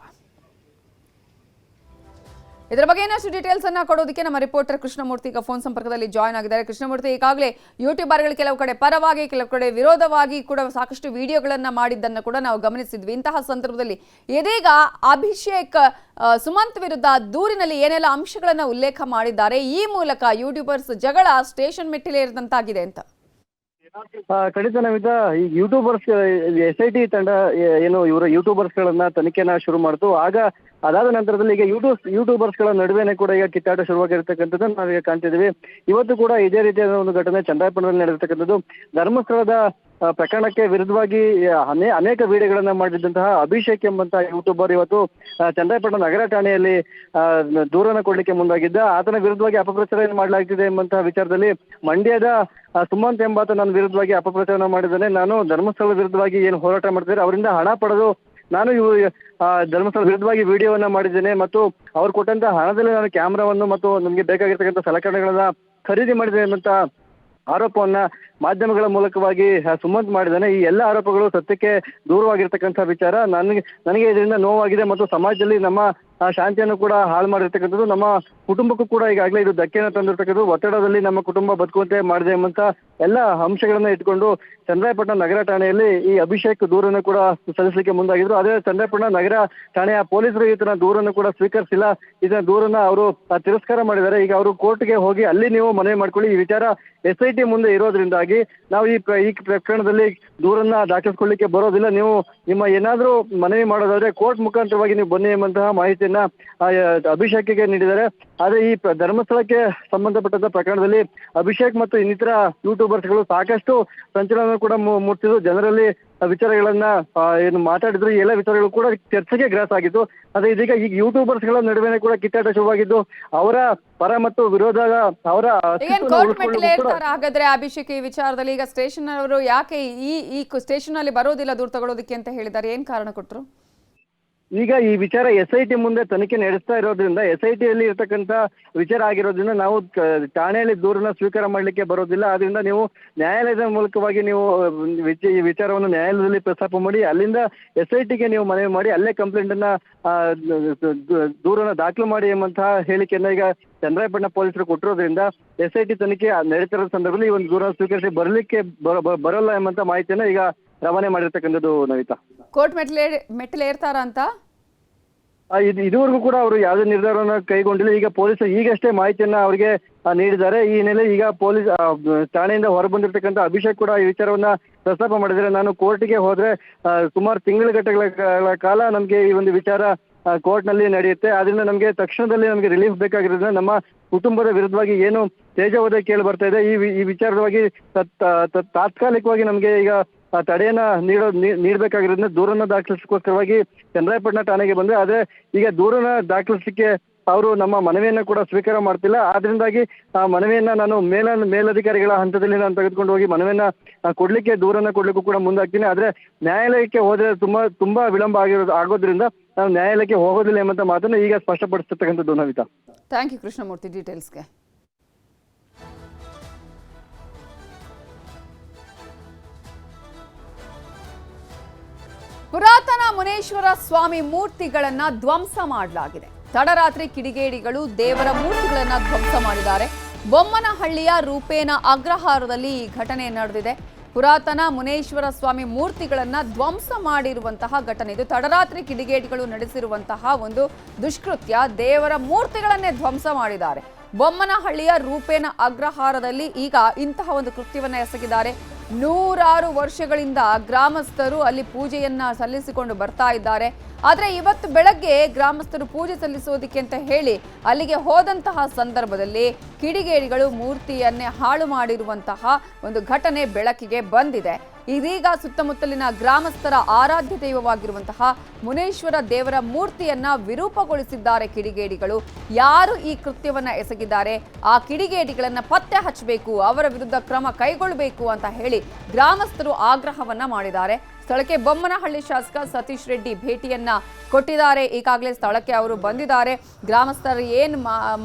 ಇದರ ಬಗ್ಗೆ ಇನ್ನಷ್ಟು ಡೀಟೇಲ್ಸ್ ಅನ್ನ ಕೊಡೋದಕ್ಕೆ ನಮ್ಮ ರಿಪೋರ್ಟರ್ ಕೃಷ್ಣಮೂರ್ತಿ ಈಗ ಫೋನ್ ಸಂಪರ್ಕದಲ್ಲಿ ಜಾಯ್ನ್ ಆಗಿದ್ದಾರೆ. ಕೃಷ್ಣಮೂರ್ತಿ, ಈಗಾಗಲೇ ಯೂಟ್ಯೂಬರ್ಗಳು ಕೆಲವು ಕಡೆ ಪರವಾಗಿ, ಕೆಲವು ಕಡೆ ವಿರೋಧವಾಗಿ ಕೂಡ ಸಾಕಷ್ಟು ವಿಡಿಯೋಗಳನ್ನ ಮಾಡಿದ್ದನ್ನು ಕೂಡ ನಾವು ಗಮನಿಸಿದ್ವಿ. ಇಂತಹ ಸಂದರ್ಭದಲ್ಲಿ ಇದೀಗ ಅಭಿಷೇಕ್ ಸುಮಂತ್ ವಿರುದ್ಧ ದೂರಿನಲ್ಲಿ ಏನೆಲ್ಲ ಅಂಶಗಳನ್ನ ಉಲ್ಲೇಖ ಮಾಡಿದ್ದಾರೆ, ಈ ಮೂಲಕ ಯೂಟ್ಯೂಬರ್ಸ್ ಜಗಳ ಸ್ಟೇಷನ್ ಮೆಟ್ಟಿಲೇರಿದಂತಾಗಿದೆ ಅಂತ. ಖಂಡಿತ ಈ ಯೂಟ್ಯೂಬರ್ಸ್ ಎಸ್ ಐ ಟಿ ತಂಡ ಏನು ಇವರ ಯೂಟ್ಯೂಬರ್ಸ್ ಗಳನ್ನ ತನಿಖೆನ ಶುರು ಮಾಡ್ತು. ಆಗ ಅದಾದ ನಂತರದಲ್ಲಿ ಈಗ ಯೂಟ್ಯೂಬ್ ಯೂಟ್ಯೂಬರ್ಸ್ಗಳ ನಡುವೆನೆ ಕೂಡ ಈಗ ಕಿತ್ತಾಟ ಶುರುವಾಗಿರ್ತಕ್ಕಂಥದ್ದು ನಾವೀಗ ಕಾಣ್ತಿದ್ದೀವಿ. ಇವತ್ತು ಕೂಡ ಇದೇ ರೀತಿಯಾದ ಒಂದು ಘಟನೆ ಚಂದ್ರಾಯಪಟ್ಟಣದಲ್ಲಿ ನಡೆದಿರ್ತಕ್ಕಂಥದ್ದು. ಧರ್ಮಸ್ಥಳದ ಪ್ರಕರಣಕ್ಕೆ ವಿರುದ್ಧವಾಗಿ ಅನೇ, ಅನೇಕ ವಿಡಿಯೋಗಳನ್ನ ಮಾಡಿದ್ದಂತಹ ಅಭಿಷೇಕ್ ಎಂಬಂತಹ ಯೂಟ್ಯೂಬರ್ ಇವತ್ತು ಚಂದ್ರಾಯಪಟ್ಟಣ ನಗರ ಠಾಣೆಯಲ್ಲಿ ದೂರನ್ನು ಕೊಡ್ಲಿಕ್ಕೆ ಮುಂದಾಗಿದ್ದ. ಆತನ ವಿರುದ್ಧವಾಗಿ ಅಪಪ್ರಚಾರ ಏನು ಮಾಡಲಾಗ್ತಿದೆ ಎಂಬಂತಹ ವಿಚಾರದಲ್ಲಿ ಮಂಡ್ಯದ ಸುಮಂತ್ ಎಂಬಾತ ನನ್ನ ವಿರುದ್ಧವಾಗಿ ಅಪಪ್ರಚಾರ ಮಾಡಿದ್ದಾನೆ. ನಾನು ಧರ್ಮಸ್ಥಳದ ವಿರುದ್ಧವಾಗಿ ಏನು ಹೋರಾಟ ಮಾಡ್ತಿದ್ದಾರೆ, ಅವರಿಂದ ಹಣ ಪಡೆದು ನಾನು ಇವು ಧರ್ಮಸ್ಥಳ ವಿರುದ್ಧವಾಗಿ ವಿಡಿಯೋವನ್ನ ಮಾಡಿದ್ದೇನೆ ಮತ್ತು ಅವ್ರು ಕೊಟ್ಟಂತ ಹಣದಲ್ಲಿ ನಾನು ಕ್ಯಾಮ್ರಾವನ್ನು ಮತ್ತು ನಮಗೆ ಬೇಕಾಗಿರ್ತಕ್ಕಂಥ ಸಲಕರಣೆಗಳನ್ನ ಖರೀದಿ ಮಾಡಿದೆ ಎಂಬಂತ ಆರೋಪವನ್ನ ಮಾಧ್ಯಮಗಳ ಮೂಲಕವಾಗಿ ಸುಮಂತ್ ಮಾಡಿದ್ದಾನೆ. ಈ ಎಲ್ಲ ಆರೋಪಗಳು ಸತ್ಯಕ್ಕೆ ದೂರವಾಗಿರ್ತಕ್ಕಂಥ ವಿಚಾರ. ನನಗೆ ನನಗೆ ಇದರಿಂದ ನೋವಾಗಿದೆ ಮತ್ತು ಸಮಾಜದಲ್ಲಿ ನಮ್ಮ ಶಾಂತಿಯನ್ನು ಕೂಡ ಹಾಳು ಮಾಡಿರ್ತಕ್ಕಂಥದ್ದು, ನಮ್ಮ ಕುಟುಂಬಕ್ಕೂ ಕೂಡ ಈಗಾಗಲೇ ಇದು ಧಕ್ಕೆಯನ್ನು ತಂದಿರ್ತಕ್ಕಂಥದ್ದು. ಒತ್ತಡದಲ್ಲಿ ನಮ್ಮ ಕುಟುಂಬ ಬದುಕುವಂತೆ ಮಾಡಿದೆ ಎಂಬಂತ ಎಲ್ಲ ಅಂಶಗಳನ್ನ ಇಟ್ಕೊಂಡು ಚಂದ್ರಾಯಪಟ್ಟಣ ನಗರ ಠಾಣೆಯಲ್ಲಿ ಈ ಅಭಿಷೇಕ್ ದೂರನ್ನು ಕೂಡ ಸಲ್ಲಿಸಲಿಕ್ಕೆ ಮುಂದಾಗಿದ್ರು. ಅದೇ ಚಂದ್ರಾಯಪಟ್ಟಣ ನಗರ ಠಾಣೆಯ ಪೊಲೀಸರು ಈತನ ದೂರನ್ನು ಕೂಡ ಸ್ವೀಕರಿಸಿಲ್ಲ. ಇದನ್ನ ದೂರನ್ನ ಅವರು ತಿರಸ್ಕಾರ ಮಾಡಿದ್ದಾರೆ. ಈಗ ಅವರು ಕೋರ್ಟ್ಗೆ ಹೋಗಿ ಅಲ್ಲಿ ನೀವು ಮನವಿ ಮಾಡ್ಕೊಳ್ಳಿ. ಈ ವಿಚಾರ ಎಸ್ ಐ ಟಿ ಮುಂದೆ ಇರೋದ್ರಿಂದಾಗಿ ನಾವು ಈ ಈ ಪ್ರಕರಣದಲ್ಲಿ ದೂರನ್ನ ದಾಖಲಿಸ್ಕೊಳ್ಳಿಕ್ಕೆ ಬರೋದಿಲ್ಲ. ನೀವು ನಿಮ್ಮ ಏನಾದರೂ ಮನವಿ ಮಾಡೋದಾದ್ರೆ ಕೋರ್ಟ್ ಮುಖಾಂತರವಾಗಿ ನೀವು ಬನ್ನಿ ಎಂಬಂತಹ ಮಾಹಿತಿಯನ್ನ ಅಭಿಷೇಕ್ಗೆ ನೀಡಿದ್ದಾರೆ. ಆದ್ರೆ ಈ ಪ್ರ- ಧರ್ಮಸ್ಥಳಕ್ಕೆ ಸಂಬಂಧಪಟ್ಟಂತ ಪ್ರಕರಣದಲ್ಲಿ ಅಭಿಷೇಕ್ ಮತ್ತು ಇನ್ನಿತರ ಯೂಟ್ಯೂಬರ್ಸ್ಗಳು ಸಾಕಷ್ಟು ಸಂಚಲನ ಕೂಡ ಮೂಡಿಸಿದ್ರು ಜನರಲ್ಲಿ ವಿಚಾರಗಳನ್ನ ಏನು ಮಾತಾಡಿದ್ರು. ಈ ಎಲ್ಲ ವಿಚಾರಗಳು ಕೂಡ ಚರ್ಚೆಗೆ ಗ್ರಾಸ ಆಗಿತ್ತು ಅದೇ ಇದೀಗ ಈಗ ಯೂಟ್ಯೂಬರ್ಸ್ಗಳ ನಡುವೆ ಕೂಡ ಕಿತ್ತಾಟ ಶುರುವಾಗಿದ್ದು ಅವರ ಪರ ಮತ್ತು ವಿರೋಧದ ಅವರ ಹಾಗಾದ್ರೆ ಅಭಿಷೇಕ್ ಈ ವಿಚಾರದಲ್ಲಿ. ಈಗ ಸ್ಟೇಷನ್ ಅವರು ಯಾಕೆ ಈ ಈ ಸ್ಟೇಷನ್ ಅಲ್ಲಿ ಬರೋದಿಲ್ಲ ದೂರ ತಗೊಳ್ಳೋದಕ್ಕೆ ಅಂತ ಹೇಳಿದ್ದಾರೆ. ಏನ್ ಕಾರಣ ಕೊಟ್ರು? ಈಗ ಈ ವಿಚಾರ ಎಸ್ ಐ ಟಿ ಮುಂದೆ ತನಿಖೆ ನಡೆಸ್ತಾ ಇರೋದ್ರಿಂದ ಎಸ್ ಐ ಟಿಯಲ್ಲಿ ಇರ್ತಕ್ಕಂಥ ವಿಚಾರ ಆಗಿರೋದ್ರಿಂದ ನಾವು ಠಾಣೆಯಲ್ಲಿ ದೂರನ್ನ ಸ್ವೀಕಾರ ಮಾಡಲಿಕ್ಕೆ ಬರೋದಿಲ್ಲ. ಆದ್ರಿಂದ ನೀವು ನ್ಯಾಯಾಲಯದ ಮೂಲಕವಾಗಿ ನೀವು ಈ ವಿಚಾರವನ್ನು ನ್ಯಾಯಾಲಯದಲ್ಲಿ ಪ್ರಸ್ತಾಪ ಮಾಡಿ ಅಲ್ಲಿಂದ ಎಸ್ ಐ ಟಿಗೆ ನೀವು ಮನವಿ ಮಾಡಿ ಅಲ್ಲೇ ಕಂಪ್ಲೇಂಟ್ ಅನ್ನ ಆ, ದ- ದ- ದೂರನ್ನ ದಾಖಲು ಮಾಡಿ ಎಂಬಂತಹ ಹೇಳಿಕೆಯನ್ನ ಈಗ ಚಂದ್ರಾಯಪಟ್ಟಣ ಪೊಲೀಸರು ಕೊಟ್ಟಿರೋದ್ರಿಂದ ಎಸ್ ಐ ಟಿ ತನಿಖೆ ನಡೀತಿರೋ ಸಂದರ್ಭದಲ್ಲಿ ಈ ಒಂದು ದೂರ ಸ್ವೀಕರಿಸಿ ಬರಲಿಕ್ಕೆ ಬರೋಲ್ಲ ಎಂಬಂತ ಮಾಹಿತಿಯನ್ನ ಈಗ ರವಾನೆ ಮಾಡಿರ್ತಕ್ಕಂಥದ್ದು ನವಿತಾ. ಕೋರ್ಟ್ ಮೆಟ್ಲೇ ಇರ್ತಾರ ಅಂತ? ಆ, ಇದು ಇದುವರೆಗೂ ಕೂಡ ಅವರು ಯಾವುದೇ ನಿರ್ಧಾರವನ್ನು ಕೈಗೊಂಡಿಲ್ಲ. ಈಗ ಪೊಲೀಸರು ಈಗಷ್ಟೇ ಮಾಹಿತಿಯನ್ನ ಅವರಿಗೆ ನೀಡಿದ್ದಾರೆ. ಈ ಹಿನ್ನೆಲೆ ಈಗ ಪೊಲೀಸ್ ಆ, ಹೊರ ಠಾಣೆಯಿಂದ ಅಭಿಷೇಕ್ ಕೂಡ ಈ ವಿಚಾರವನ್ನ ಪ್ರಸ್ತಾಪ ಮಾಡಿದರೆ ನಾನು ಕೋರ್ಟ್ಗೆ ಹೋದ್ರೆ ಸುಮಾರು ತಿಂಗಳ ಗಟ್ಟಗಳ ಕಾಲ- ನಮಗೆ ಈ ಒಂದು ವಿಚಾರ ಕೋರ್ಟ್ನಲ್ಲಿ ನಡೆಯುತ್ತೆ. ಆದ್ರಿಂದ ನಮಗೆ ತಕ್ಷಣದಲ್ಲಿ ನಮಗೆ ರಿಲೀಫ್ ಬೇಕಾಗಿರೋದ್ರಿಂದ ನಮ್ಮ ಕುಟುಂಬದ ವಿರುದ್ಧವಾಗಿ ಏನು ತೇಜೋವಧೆ ಕೇಳಿ ಬರ್ತಾ ಇದೆ. ಈ ಈ ವಿಚಾರವಾಗಿ ತತ್- ತಾತ್ಕಾಲಿಕವಾಗಿ ನಮಗೆ ಈಗ ಆ ತಡೆಯನ್ನ ನೀಡೋ ನೀಡಬೇಕಾಗಿರೋದ್ರಿಂದ ದೂರನ್ನ ದಾಖಲಿಸೋಸ್ಕರವಾಗಿ ಚಂದ್ರಾಯಪಟ್ಟಣ ಠಾಣೆಗೆ ಬಂದ್ರೆ ಆದ್ರೆ ಈಗ ದೂರನ ದಾಖಲಿಸಲಿಕ್ಕೆ ಅವರು ನಮ್ಮ ಮನವಿಯನ್ನ ಕೂಡ ಸ್ವೀಕಾರ ಮಾಡ್ತಿಲ್ಲ. ಆದ್ರಿಂದಾಗಿ ಆ ಮನವಿಯನ್ನ ನಾನು ಮೇಲ ಮೇಲಧಿಕಾರಿಗಳ ಹಂತದಲ್ಲಿ ನಾನು ತೆಗೆದುಕೊಂಡು ಹೋಗಿ ಮನವಿಯನ್ನ ಕೊಡ್ಲಿಕ್ಕೆ, ದೂರನ್ನ ಕೊಡ್ಲಿಕ್ಕೂ ಕೂಡ ಮುಂದಾಗ್ತೀನಿ. ಆದ್ರೆ ನ್ಯಾಯಾಲಯಕ್ಕೆ ಹೋದ್ರೆ ತುಂಬಾ ತುಂಬಾ ವಿಳಂಬ ಆಗಿರೋದು ಆಗೋದ್ರಿಂದ ನಾನು ನ್ಯಾಯಾಲಯಕ್ಕೆ ಹೋಗೋದಿಲ್ಲ ಎಂಬಂತ ಮಾತನ್ನ ಈಗ ಸ್ಪಷ್ಟಪಡಿಸತಕ್ಕಂಥದ್ದು ನವಿತಾ. ಥ್ಯಾಂಕ್ ಯು ಕೃಷ್ಣಮೂರ್ತಿ ಡೀಟೇಲ್ಸ್ಗೆ ಪುರಾತನ ಮುನೇಶ್ವರ ಸ್ವಾಮಿ ಮೂರ್ತಿಗಳನ್ನ ಧ್ವಂಸ ಮಾಡಲಾಗಿದೆ. ತಡರಾತ್ರಿ ಕಿಡಿಗೇಡಿಗಳು ದೇವರ ಮೂರ್ತಿಗಳನ್ನ ಧ್ವಂಸ ಮಾಡಿದ್ದಾರೆ. ಬೊಮ್ಮನಹಳ್ಳಿಯ ರೂಪೇನ ಅಗ್ರಹಾರದಲ್ಲಿ ಈ ಘಟನೆ ನಡೆದಿದೆ. ಪುರಾತನ ಮುನೇಶ್ವರ ಸ್ವಾಮಿ ಮೂರ್ತಿಗಳನ್ನ ಧ್ವಂಸ ಮಾಡಿರುವಂತಹ ಘಟನೆ ಇದು. ತಡರಾತ್ರಿ ಕಿಡಿಗೇಡಿಗಳು ನಡೆಸಿರುವಂತಹ ಒಂದು ದುಷ್ಕೃತ್ಯ. ದೇವರ ಮೂರ್ತಿಗಳನ್ನೇ ಧ್ವಂಸ ಮಾಡಿದ್ದಾರೆ. ಬೊಮ್ಮನಹಳ್ಳಿಯ ರೂಪೇನ ಅಗ್ರಹಾರದಲ್ಲಿ ಈಗ ಇಂತಹ ಒಂದು ಕೃತ್ಯವನ್ನು ಎಸಗಿದ್ದಾರೆ. ನೂರಾರು ವರ್ಷಗಳಿಂದ ಗ್ರಾಮಸ್ಥರು ಅಲ್ಲಿ ಪೂಜೆಯನ್ನ ಸಲ್ಲಿಸಿಕೊಂಡು ಬರ್ತಾ ಇದ್ದಾರೆ. ಆದರೆ ಇವತ್ತು ಬೆಳಗ್ಗೆ ಗ್ರಾಮಸ್ಥರು ಪೂಜೆ ಸಲ್ಲಿಸೋದಿಕ್ಕೆ ಅಂತ ಹೇಳಿ ಅಲ್ಲಿಗೆ ಹೋದಂತಹ ಸಂದರ್ಭದಲ್ಲಿ ಕಿಡಿಗೇಡಿಗಳು ಮೂರ್ತಿಯನ್ನೇ ಹಾಳು ಮಾಡಿರುವಂತಹ ಒಂದು ಘಟನೆ ಬೆಳಕಿಗೆ ಬಂದಿದೆ. ಇದೀಗ ಸುತ್ತಮುತ್ತಲಿನ ಗ್ರಾಮಸ್ಥರ ಆರಾಧ್ಯ ದೈವವಾಗಿರುವಂತಹ ಮುನೇಶ್ವರ ದೇವರ ಮೂರ್ತಿಯನ್ನ ವಿರೂಪಗೊಳಿಸಿದ್ದಾರೆ ಕಿಡಿಗೇಡಿಗಳು. ಯಾರು ಈ ಕೃತ್ಯವನ್ನ ಎಸಗಿದ್ದಾರೆ? ಆ ಕಿಡಿಗೇಡಿಗಳನ್ನ ಪತ್ತೆ ಹಚ್ಚಬೇಕು, ಅವರ ವಿರುದ್ಧ ಕ್ರಮ ಕೈಗೊಳ್ಳಬೇಕು ಅಂತ ಹೇಳಿ ಗ್ರಾಮಸ್ಥರು ಆಗ್ರಹವನ್ನ ಮಾಡಿದ್ದಾರೆ. ಸ್ಥಳಕ್ಕೆ ಬೊಮ್ಮನಹಳ್ಳಿ ಶಾಸಕ ಸತೀಶ್ ರೆಡ್ಡಿ ಭೇಟಿಯನ್ನ ಕೊಟ್ಟಿದ್ದಾರೆ. ಈಗಾಗಲೇ ಸ್ಥಳಕ್ಕೆ ಅವರು ಬಂದಿದ್ದಾರೆ. ಗ್ರಾಮಸ್ಥರು ಏನು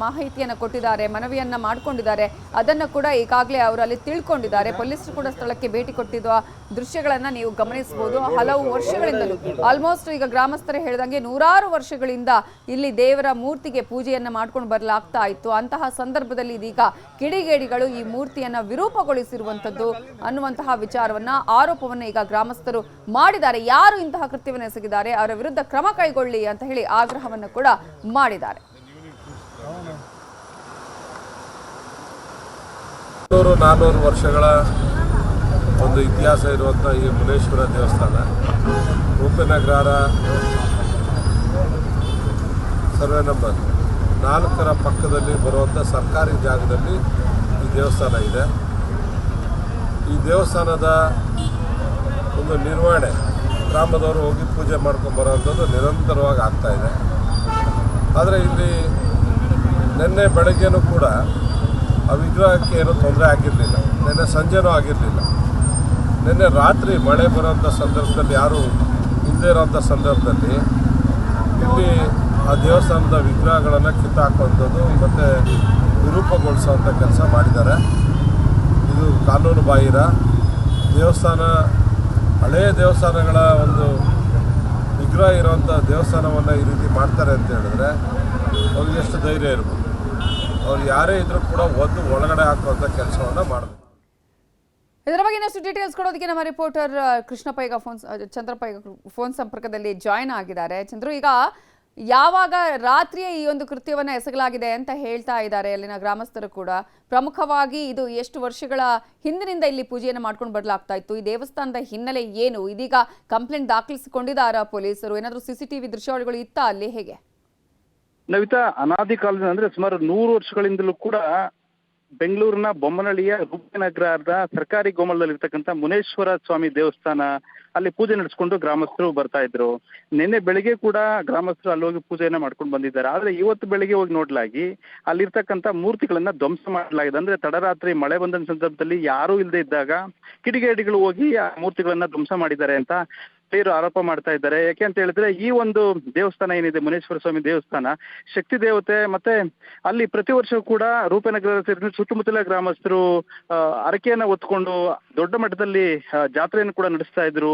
ಮಾಹಿತಿಯನ್ನು ಕೊಟ್ಟಿದ್ದಾರೆ, ಮನವಿಯನ್ನ ಮಾಡಿಕೊಂಡಿದ್ದಾರೆ, ಅದನ್ನು ಕೂಡ ಈಗಾಗಲೇ ಅವರು ಅಲ್ಲಿ ತಿಳ್ಕೊಂಡಿದ್ದಾರೆ. ಪೊಲೀಸರು ಕೂಡ ಸ್ಥಳಕ್ಕೆ ಭೇಟಿ ಕೊಟ್ಟಿದ್ದ ದೃಶ್ಯಗಳನ್ನ ನೀವು ಗಮನಿಸಬಹುದು. ಹಲವು ವರ್ಷಗಳಿಂದಲೂ ಆಲ್ಮೋಸ್ಟ್ ಈಗ ಗ್ರಾಮಸ್ಥರು ಹೇಳಿದಂಗೆ ನೂರಾರು ವರ್ಷಗಳಿಂದ ಇಲ್ಲಿ ದೇವರ ಮೂರ್ತಿಗೆ ಪೂಜೆಯನ್ನ ಮಾಡ್ಕೊಂಡು ಬರಲಾಗ್ತಾ ಇತ್ತು. ಅಂತಹ ಸಂದರ್ಭದಲ್ಲಿ ಇದೀಗ ಕಿಡಿಗೇಡಿಗಳು ಈ ಮೂರ್ತಿಯನ್ನ ವಿರೂಪಗೊಳಿಸಿರುವಂತದ್ದು ಅನ್ನುವಂತಹ ವಿಚಾರವನ್ನ, ಆರೋಪವನ್ನ ಈಗ ಗ್ರಾಮಸ್ಥರು ಮಾಡಿದ್ದಾರೆ. ಯಾರು ಇಂತಹ ಕೃತ್ಯವನ್ನು ಎಸಗಿದ್ದಾರೆ? ಅವರ ವಿರುದ್ಧ ಕ್ರಮ ಕೈಗೊಳ್ಳಿ ಅಂತ ಹೇಳಿ ಆಗ್ರಹವನ್ನು ಕೂಡ ಮಾಡಿದ್ದಾರೆ. ನೂರು ನಾನ್ನೂರು ವರ್ಷಗಳ ಒಂದು ಇತಿಹಾಸ ಇರುವಂಥ ಈ ಮುನೇಶ್ವರ ದೇವಸ್ಥಾನ ರೂಪನಗರ ಸರ್ವೆ ನಂಬರ್ ನಾಲ್ಕರ ಪಕ್ಕದಲ್ಲಿ ಬರುವಂಥ ಸರ್ಕಾರಿ ಜಾಗದಲ್ಲಿ ಈ ದೇವಸ್ಥಾನ ಇದೆ. ಈ ದೇವಸ್ಥಾನದ ಒಂದು ನಿರ್ವಹಣೆ. ಗ್ರಾಮದವರು ಹೋಗಿ ಪೂಜೆ ಮಾಡ್ಕೊಂಡು ಬರೋವಂಥದ್ದು ನಿರಂತರವಾಗಿ ಆಗ್ತಾ ಇದೆ. ಆದರೆ ಇಲ್ಲಿ ನಿನ್ನೆ ಬೆಳಗ್ಗೆನೂ ಕೂಡ ಆ ವಿಗ್ರಹಕ್ಕೆ ಏನೂ ತೊಂದರೆ ಆಗಿರಲಿಲ್ಲ. ನಿನ್ನೆ ಸಂಜೆನೂ ಆಗಿರಲಿಲ್ಲ. ನಿನ್ನೆ ರಾತ್ರಿ ಮಳೆ ಬರೋಂಥ ಸಂದರ್ಭದಲ್ಲಿ ಯಾರು ಇಲ್ಲದೇ ಇರೋಂಥ ಸಂದರ್ಭದಲ್ಲಿ ಇಲ್ಲಿ ಆ ದೇವಸ್ಥಾನದ ವಿಗ್ರಹಗಳನ್ನು ಕಿತ್ತಾಕುವಂಥದ್ದು ಮತ್ತು ವಿರೂಪಗೊಳಿಸೋವಂಥ ಕೆಲಸ ಮಾಡಿದ್ದಾರೆ. ಇದು ಕಾನೂನು ಬಾಹಿರ. ದೇವಸ್ಥಾನ ಹಳೆಯ ದೇವಸ್ಥಾನಗಳ ಒಂದು ವಿಗ್ರಹ ಇರುವಂಥ ದೇವಸ್ಥಾನವನ್ನು ಈ ರೀತಿ ಮಾಡ್ತಾರೆ ಅಂತ ಹೇಳಿದ್ರೆ ಅವ್ರಿಗೆ ಎಷ್ಟು ಧೈರ್ಯ ಇರ್ಬೋದು? ಅವ್ರು ಯಾರೇ ಇದ್ರೂ ಕೂಡ ಒಂದು ಒಳಗಡೆ ಹಾಕುವಂಥ ಕೆಲಸವನ್ನು ಮಾಡಬೇಕು. ಇದರ ಬಗ್ಗೆ ಇನ್ನಷ್ಟು ಡೀಟೇಲ್ಸ್ ಕೊಡೋದಕ್ಕೆ ನಮ್ಮ ರಿಪೋರ್ಟರ್ ಕೃಷ್ಣಪ್ಪ ಈಗ ಫೋನ್ ಚಂದ್ರಪ್ಪ ಈಗ ಫೋನ್ ಸಂಪರ್ಕದಲ್ಲಿ ಜಾಯ್ನ್ ಆಗಿದ್ದಾರೆ. ಚಂದ್ರು, ಈಗ ಯಾವಾಗ ರಾತ್ರಿಯೇ ಈ ಒಂದು ಕೃತ್ಯವನ್ನ ಎಸಗಲಾಗಿದೆ ಅಂತ ಹೇಳ್ತಾ ಇದ್ದಾರೆ ಅಲ್ಲಿನ ಗ್ರಾಮಸ್ಥರು ಕೂಡ. ಪ್ರಮುಖವಾಗಿ ಇದು ಎಷ್ಟು ವರ್ಷಗಳ ಹಿಂದಿನಿಂದ ಇಲ್ಲಿ ಪೂಜೆಯನ್ನು ಮಾಡ್ಕೊಂಡು ಬರಲಾಗ್ತಾ ಇತ್ತು. ಈ ದೇವಸ್ಥಾನದ ಹಿನ್ನೆಲೆ ಏನು? ಇದೀಗ ಕಂಪ್ಲೇಂಟ್ ದಾಖಲಿಸಿಕೊಂಡಿದ್ದಾರಾ ಪೊಲೀಸರು? ಏನಾದರೂ ಸಿಸಿಟಿವಿ ದೃಶ್ಯಾವಳಿಗಳು ಇತ್ತಾ ಅಲ್ಲಿ ಹೇಗೆ? ನವಿತಾ ಅನಾದಿ ಕಾಲದಿಂದ ಅಂದ್ರೆ ಸುಮಾರು ನೂರು ವರ್ಷಗಳಿಂದಲೂ ಕೂಡ ಬೆಂಗಳೂರಿನ ಬೊಮ್ಮನಹಳ್ಳಿಯ ರೂಪನಗರದ ಸರ್ಕಾರಿ ಗೋಮಲದಲ್ಲಿ ಇರ್ತಕ್ಕಂಥ ಮುನೇಶ್ವರ ಸ್ವಾಮಿ ದೇವಸ್ಥಾನ, ಅಲ್ಲಿ ಪೂಜೆ ನಡೆಸ್ಕೊಂಡು ಗ್ರಾಮಸ್ಥರು ಬರ್ತಾ ಇದ್ರು. ನಿನ್ನೆ ಬೆಳಿಗ್ಗೆ ಕೂಡ ಗ್ರಾಮಸ್ಥರು ಅಲ್ಲಿ ಹೋಗಿ ಪೂಜೆಯನ್ನ ಮಾಡ್ಕೊಂಡು ಬಂದಿದ್ದಾರೆ. ಆದ್ರೆ ಇವತ್ತು ಬೆಳಿಗ್ಗೆ ಹೋಗಿ ನೋಡ್ಲಾಗಿ, ಅಲ್ಲಿರ್ತಕ್ಕಂಥ ಮೂರ್ತಿಗಳನ್ನ ಧ್ವಂಸ ಮಾಡಲಾಗಿದೆ. ಅಂದ್ರೆ ತಡರಾತ್ರಿ ಮಳೆ ಬಂದ ಸಂದರ್ಭದಲ್ಲಿ ಯಾರೂ ಇಲ್ಲದೆ ಇದ್ದಾಗ ಕಿಡಿಗೇಡಿಗಳು ಹೋಗಿ ಆ ಮೂರ್ತಿಗಳನ್ನ ಧ್ವಂಸ ಮಾಡಿದ್ದಾರೆ ಅಂತ ಬೇರು ಆರೋಪ ಮಾಡ್ತಾ ಇದ್ದಾರೆ. ಯಾಕೆ ಅಂತ ಹೇಳಿದ್ರೆ ಈ ಒಂದು ದೇವಸ್ಥಾನ ಏನಿದೆ, ಮುನೇಶ್ವರ ಸ್ವಾಮಿ ದೇವಸ್ಥಾನ, ಶಕ್ತಿ ದೇವತೆ ಮತ್ತೆ ಅಲ್ಲಿ ಪ್ರತಿ ವರ್ಷ ಕೂಡ ರೂಪನಗರ ಸುತ್ತಮುತ್ತಲ ಗ್ರಾಮಸ್ಥರು ಅರಕೆಯನ್ನ ಹೊತ್ಕೊಂಡು ದೊಡ್ಡ ಮಟ್ಟದಲ್ಲಿ ಜಾತ್ರೆಯನ್ನು ಕೂಡ ನಡೆಸ್ತಾ ಇದ್ರು.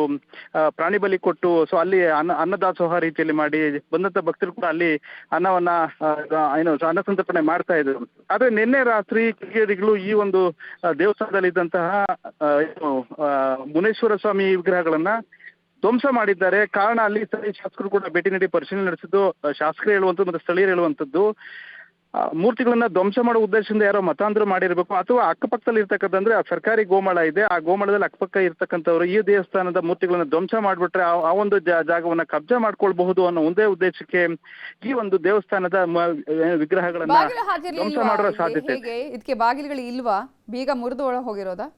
ಪ್ರಾಣಿ ಬಲಿ ಕೊಟ್ಟು ಸೊ ಅಲ್ಲಿ ಅನ್ನ, ಅನ್ನದಾಸೋಹ ರೀತಿಯಲ್ಲಿ ಮಾಡಿ ಬಂದಂತ ಭಕ್ತರು ಕೂಡ ಅಲ್ಲಿ ಅನ್ನವನ್ನ ಏನು, ಅನ್ನ ಸಂತರ್ಪಣೆ ಮಾಡ್ತಾ ಇದ್ರು. ಆದ್ರೆ ನಿನ್ನೆ ರಾತ್ರಿ ಕಿರಿಯರಿಗಳು ಈ ಒಂದು ದೇವಸ್ಥಾನದಲ್ಲಿ ಇದ್ದಂತಹ ಮುನೇಶ್ವರ ಸ್ವಾಮಿ ವಿಗ್ರಹಗಳನ್ನ ಧ್ವಂಸ ಮಾಡಿದ್ದಾರೆ. ಕಾರಣ ಅಲ್ಲಿ ಸ್ಥಳೀಯ ಶಾಸಕರು ಕೂಡ ಭೇಟಿ ನೀಡಿ ಪರಿಶೀಲನೆ ನಡೆಸಿದ್ದು ಶಾಸಕರು ಹೇಳುವಂಥದ್ದು ಮತ್ತೆ ಸ್ಥಳೀಯರು ಹೇಳುವಂಥದ್ದು ಮೂರ್ತಿಗಳನ್ನ ಧ್ವಂಸ ಮಾಡೋ ಉದ್ದೇಶದಿಂದ ಯಾರೋ ಮತಾಂತರ ಮಾಡಿರ್ಬೇಕು ಅಥವಾ ಅಕ್ಕಪಕ್ಕದಲ್ಲಿ ಇರ್ತಕ್ಕಂಥಂದ್ರೆ ಆ ಸರ್ಕಾರಿ ಗೋಮಾಳ ಇದೆ. ಆ ಗೋಮಾಳದಲ್ಲಿ ಅಕ್ಕಪಕ್ಕ ಇರ್ತಕ್ಕಂಥವ್ರು ಈ ದೇವಸ್ಥಾನದ ಮೂರ್ತಿಗಳನ್ನ ಧ್ವಂಸ ಮಾಡ್ಬಿಟ್ರೆ ಆ ಒಂದು ಜಾಗವನ್ನ ಕಬ್ಜಾ ಮಾಡ್ಕೊಳ್ಬಹುದು ಅನ್ನೋ ಒಂದೇ ಉದ್ದೇಶಕ್ಕೆ ಈ ಒಂದು ದೇವಸ್ಥಾನದ ವಿಗ್ರಹಗಳನ್ನ ಧ್ವಂಸ ಮಾಡುವ ಸಾಧ್ಯತೆ ಇದೆ. ಇದಕ್ಕೆ ಬಾಗಿಲುಗಳು ಇಲ್ವಾ? ಬೀಗ ಮುರಿದು ಹೋಗಿರೋದಾ?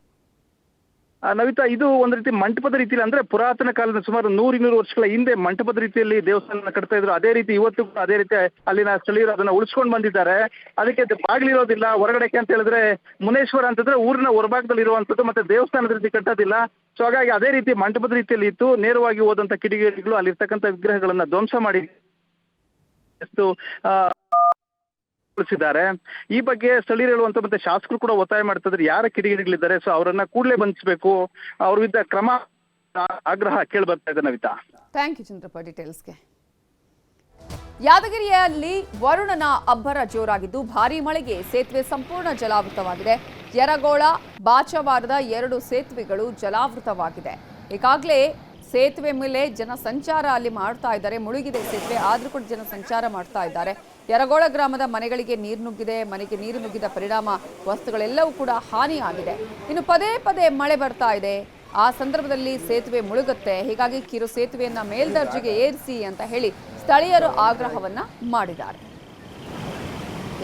ನವಿತಾ, ಇದು ಒಂದು ರೀತಿ ಮಂಟಪದ ರೀತಿಯಲ್ಲಿ ಅಂದ್ರೆ ಪುರಾತನ ಕಾಲದ ಸುಮಾರು ನೂರು ಇನ್ನೂರು ವರ್ಷಗಳ ಹಿಂದೆ ಮಂಟಪದ ರೀತಿಯಲ್ಲಿ ದೇವಸ್ಥಾನ ಕಟ್ತಾ ಇದ್ರು. ಅದೇ ರೀತಿ ಇವತ್ತು ಕೂಡ ಅದೇ ರೀತಿ ಅಲ್ಲಿನ ಸ್ಥಳೀಯರು ಅದನ್ನ ಉಳಿಸ್ಕೊಂಡು ಬಂದಿದ್ದಾರೆ. ಅದಕ್ಕೆ ಅದು ಬಾಗಿಲಿರೋದಿಲ್ಲ ಹೊರಗಡೆಗೆ ಅಂತ ಹೇಳಿದ್ರೆ ಮುನೇಶ್ವರ ಅಂತಂದ್ರೆ ಊರಿನ ಹೊರಭಾಗದಲ್ಲಿ ಇರುವಂತದ್ದು ಮತ್ತೆ ದೇವಸ್ಥಾನದ ರೀತಿ ಕಟ್ಟೋದಿಲ್ಲ. ಸೊ ಹಾಗಾಗಿ ಅದೇ ರೀತಿ ಮಂಟಪದ ರೀತಿಯಲ್ಲಿ ಇತ್ತು. ನೇರವಾಗಿ ಹೋದಂತ ಕಿಡಿಗೇಡಿಗಳು ಅಲ್ಲಿರ್ತಕ್ಕಂಥ ವಿಗ್ರಹಗಳನ್ನ ಧ್ವಂಸ ಮಾಡಿ ಎಷ್ಟು ಆ, ಈ ಬಗ್ಗೆ ಸ್ಥಳೀಯರು ಹೇಳುವಂತ ಮತ್ತೆ ಶಾಸಕರು ಕೂಡ ಒತ್ತಾಯ ಮಾಡ್ತಿದ್ರೆ ಯಾರ ಕಿಡಿಗೇಡಿಗಳಿದ್ದಾರೆ? ಸೊ ಅವರನ್ನ ಕೂಡಲೇ ಬಂಧಿಸಬೇಕು. ಅವ್ರ ವಿರುದ್ಧ ಕ್ರಮ ಆಗ್ರಹ ಕೇಳಿ ಬರ್ತಾ ಇದೆ ನವಿತಾ. ಥ್ಯಾಂಕ್ ಯು ಚಂದ್ರಪ್ಪ ಡೀಟೇಲ್ಸ್ಗೆ ಯಾದಗಿರಿಯಲ್ಲಿ ವರುಣನ ಅಬ್ಬರ ಜೋರಾಗಿದ್ದು ಭಾರಿ ಮಳೆಗೆ ಸೇತುವೆ ಸಂಪೂರ್ಣ ಜಲಾವೃತವಾಗಿದೆ. ಯರಗೋಳ ಬಾಚವಾರದ ಎರಡು ಸೇತುವೆಗಳು ಜಲಾವೃತವಾಗಿದೆ. ಈಗಾಗಲೇ ಸೇತುವೆ ಮೇಲೆ ಜನ ಸಂಚಾರ ಅಲ್ಲಿ ಮಾಡ್ತಾ ಇದ್ದಾರೆ. ಮುಳುಗಿದೆ ಸೇತುವೆ. ಆದರೂ ಕೂಡ ಜನ ಸಂಚಾರ ಮಾಡ್ತಾ ಇದ್ದಾರೆ. ಯರಗೋಳ ಗ್ರಾಮದ ಮನೆಗಳಿಗೆ ನೀರು ನುಗ್ಗಿದೆ, ಮನೆಗೆ ನೀರು ನುಗ್ಗಿದ ಪರಿಣಾಮ ವಸ್ತುಗಳೆಲ್ಲವೂ ಕೂಡ ಹಾನಿಯಾಗಿದೆ. ಇನ್ನು ಪದೇ ಪದೇ ಮಳೆ ಬರ್ತಾ ಇದೆ. ಆ ಸಂದರ್ಭದಲ್ಲಿ ಸೇತುವೆ ಮುಳುಗುತ್ತೆ. ಹೀಗಾಗಿ ಕಿರು ಸೇತುವೆಯನ್ನ ಮೇಲ್ದರ್ಜೆಗೆ ಏರಿಸಿ ಅಂತ ಹೇಳಿ ಸ್ಥಳೀಯರು ಆಗ್ರಹವನ್ನ ಮಾಡಿದ್ದಾರೆ.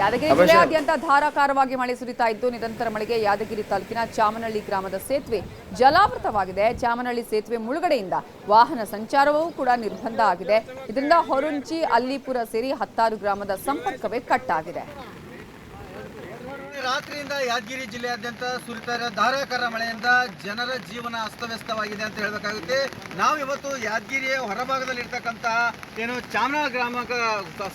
ಯಾದಗಿರಿ ಜಿಲ್ಲೆಯಾದ್ಯಂತ ಧಾರಾಕಾರವಾಗಿ ಮಳೆ ಸುರಿತಾ ಇದ್ದು ನಿರಂತರ ಮಳೆಗೆ ಯಾದಗಿರಿ ತಾಲೂಕಿನ ಚಾಮನಹಳ್ಳಿ ಗ್ರಾಮದ ಸೇತುವೆ ಜಲಾವೃತವಾಗಿದೆ. ಚಾಮನಹಳ್ಳಿ ಸೇತುವೆ ಮುಳುಗಡೆಯಿಂದ ವಾಹನ ಸಂಚಾರವೂ ಕೂಡ ನಿರ್ಬಂಧ ಆಗಿದೆ. ಇದರಿಂದ ಹೊರುಂಚಿ ಅಲ್ಲಿಪುರ ಸೇರಿ ಹತ್ತಾರು ಗ್ರಾಮದ ಸಂಪರ್ಕವೇ ಕಟ್ ಆಗಿದೆ ರಾತ್ರಿಯಿಂದ ಯಾದಗಿರಿ ಜಿಲ್ಲೆಯಾದ್ಯಂತ ಸುರಿತಾ ಧಾರಾಕಾರ ಮಳೆಯಿಂದ ಜನರ ಜೀವನ ಅಸ್ತವ್ಯಸ್ತವಾಗಿದೆ ಅಂತ ಹೇಳಬೇಕಾಗುತ್ತೆ. ನಾವು ಇವತ್ತು ಯಾದಗಿರಿಯ ಹೊರಭಾಗದಲ್ಲಿ ಇರ್ತಕ್ಕಂತಹ ಏನು ಚಾಮರಾಳ ಗ್ರಾಮಕ್ಕೆ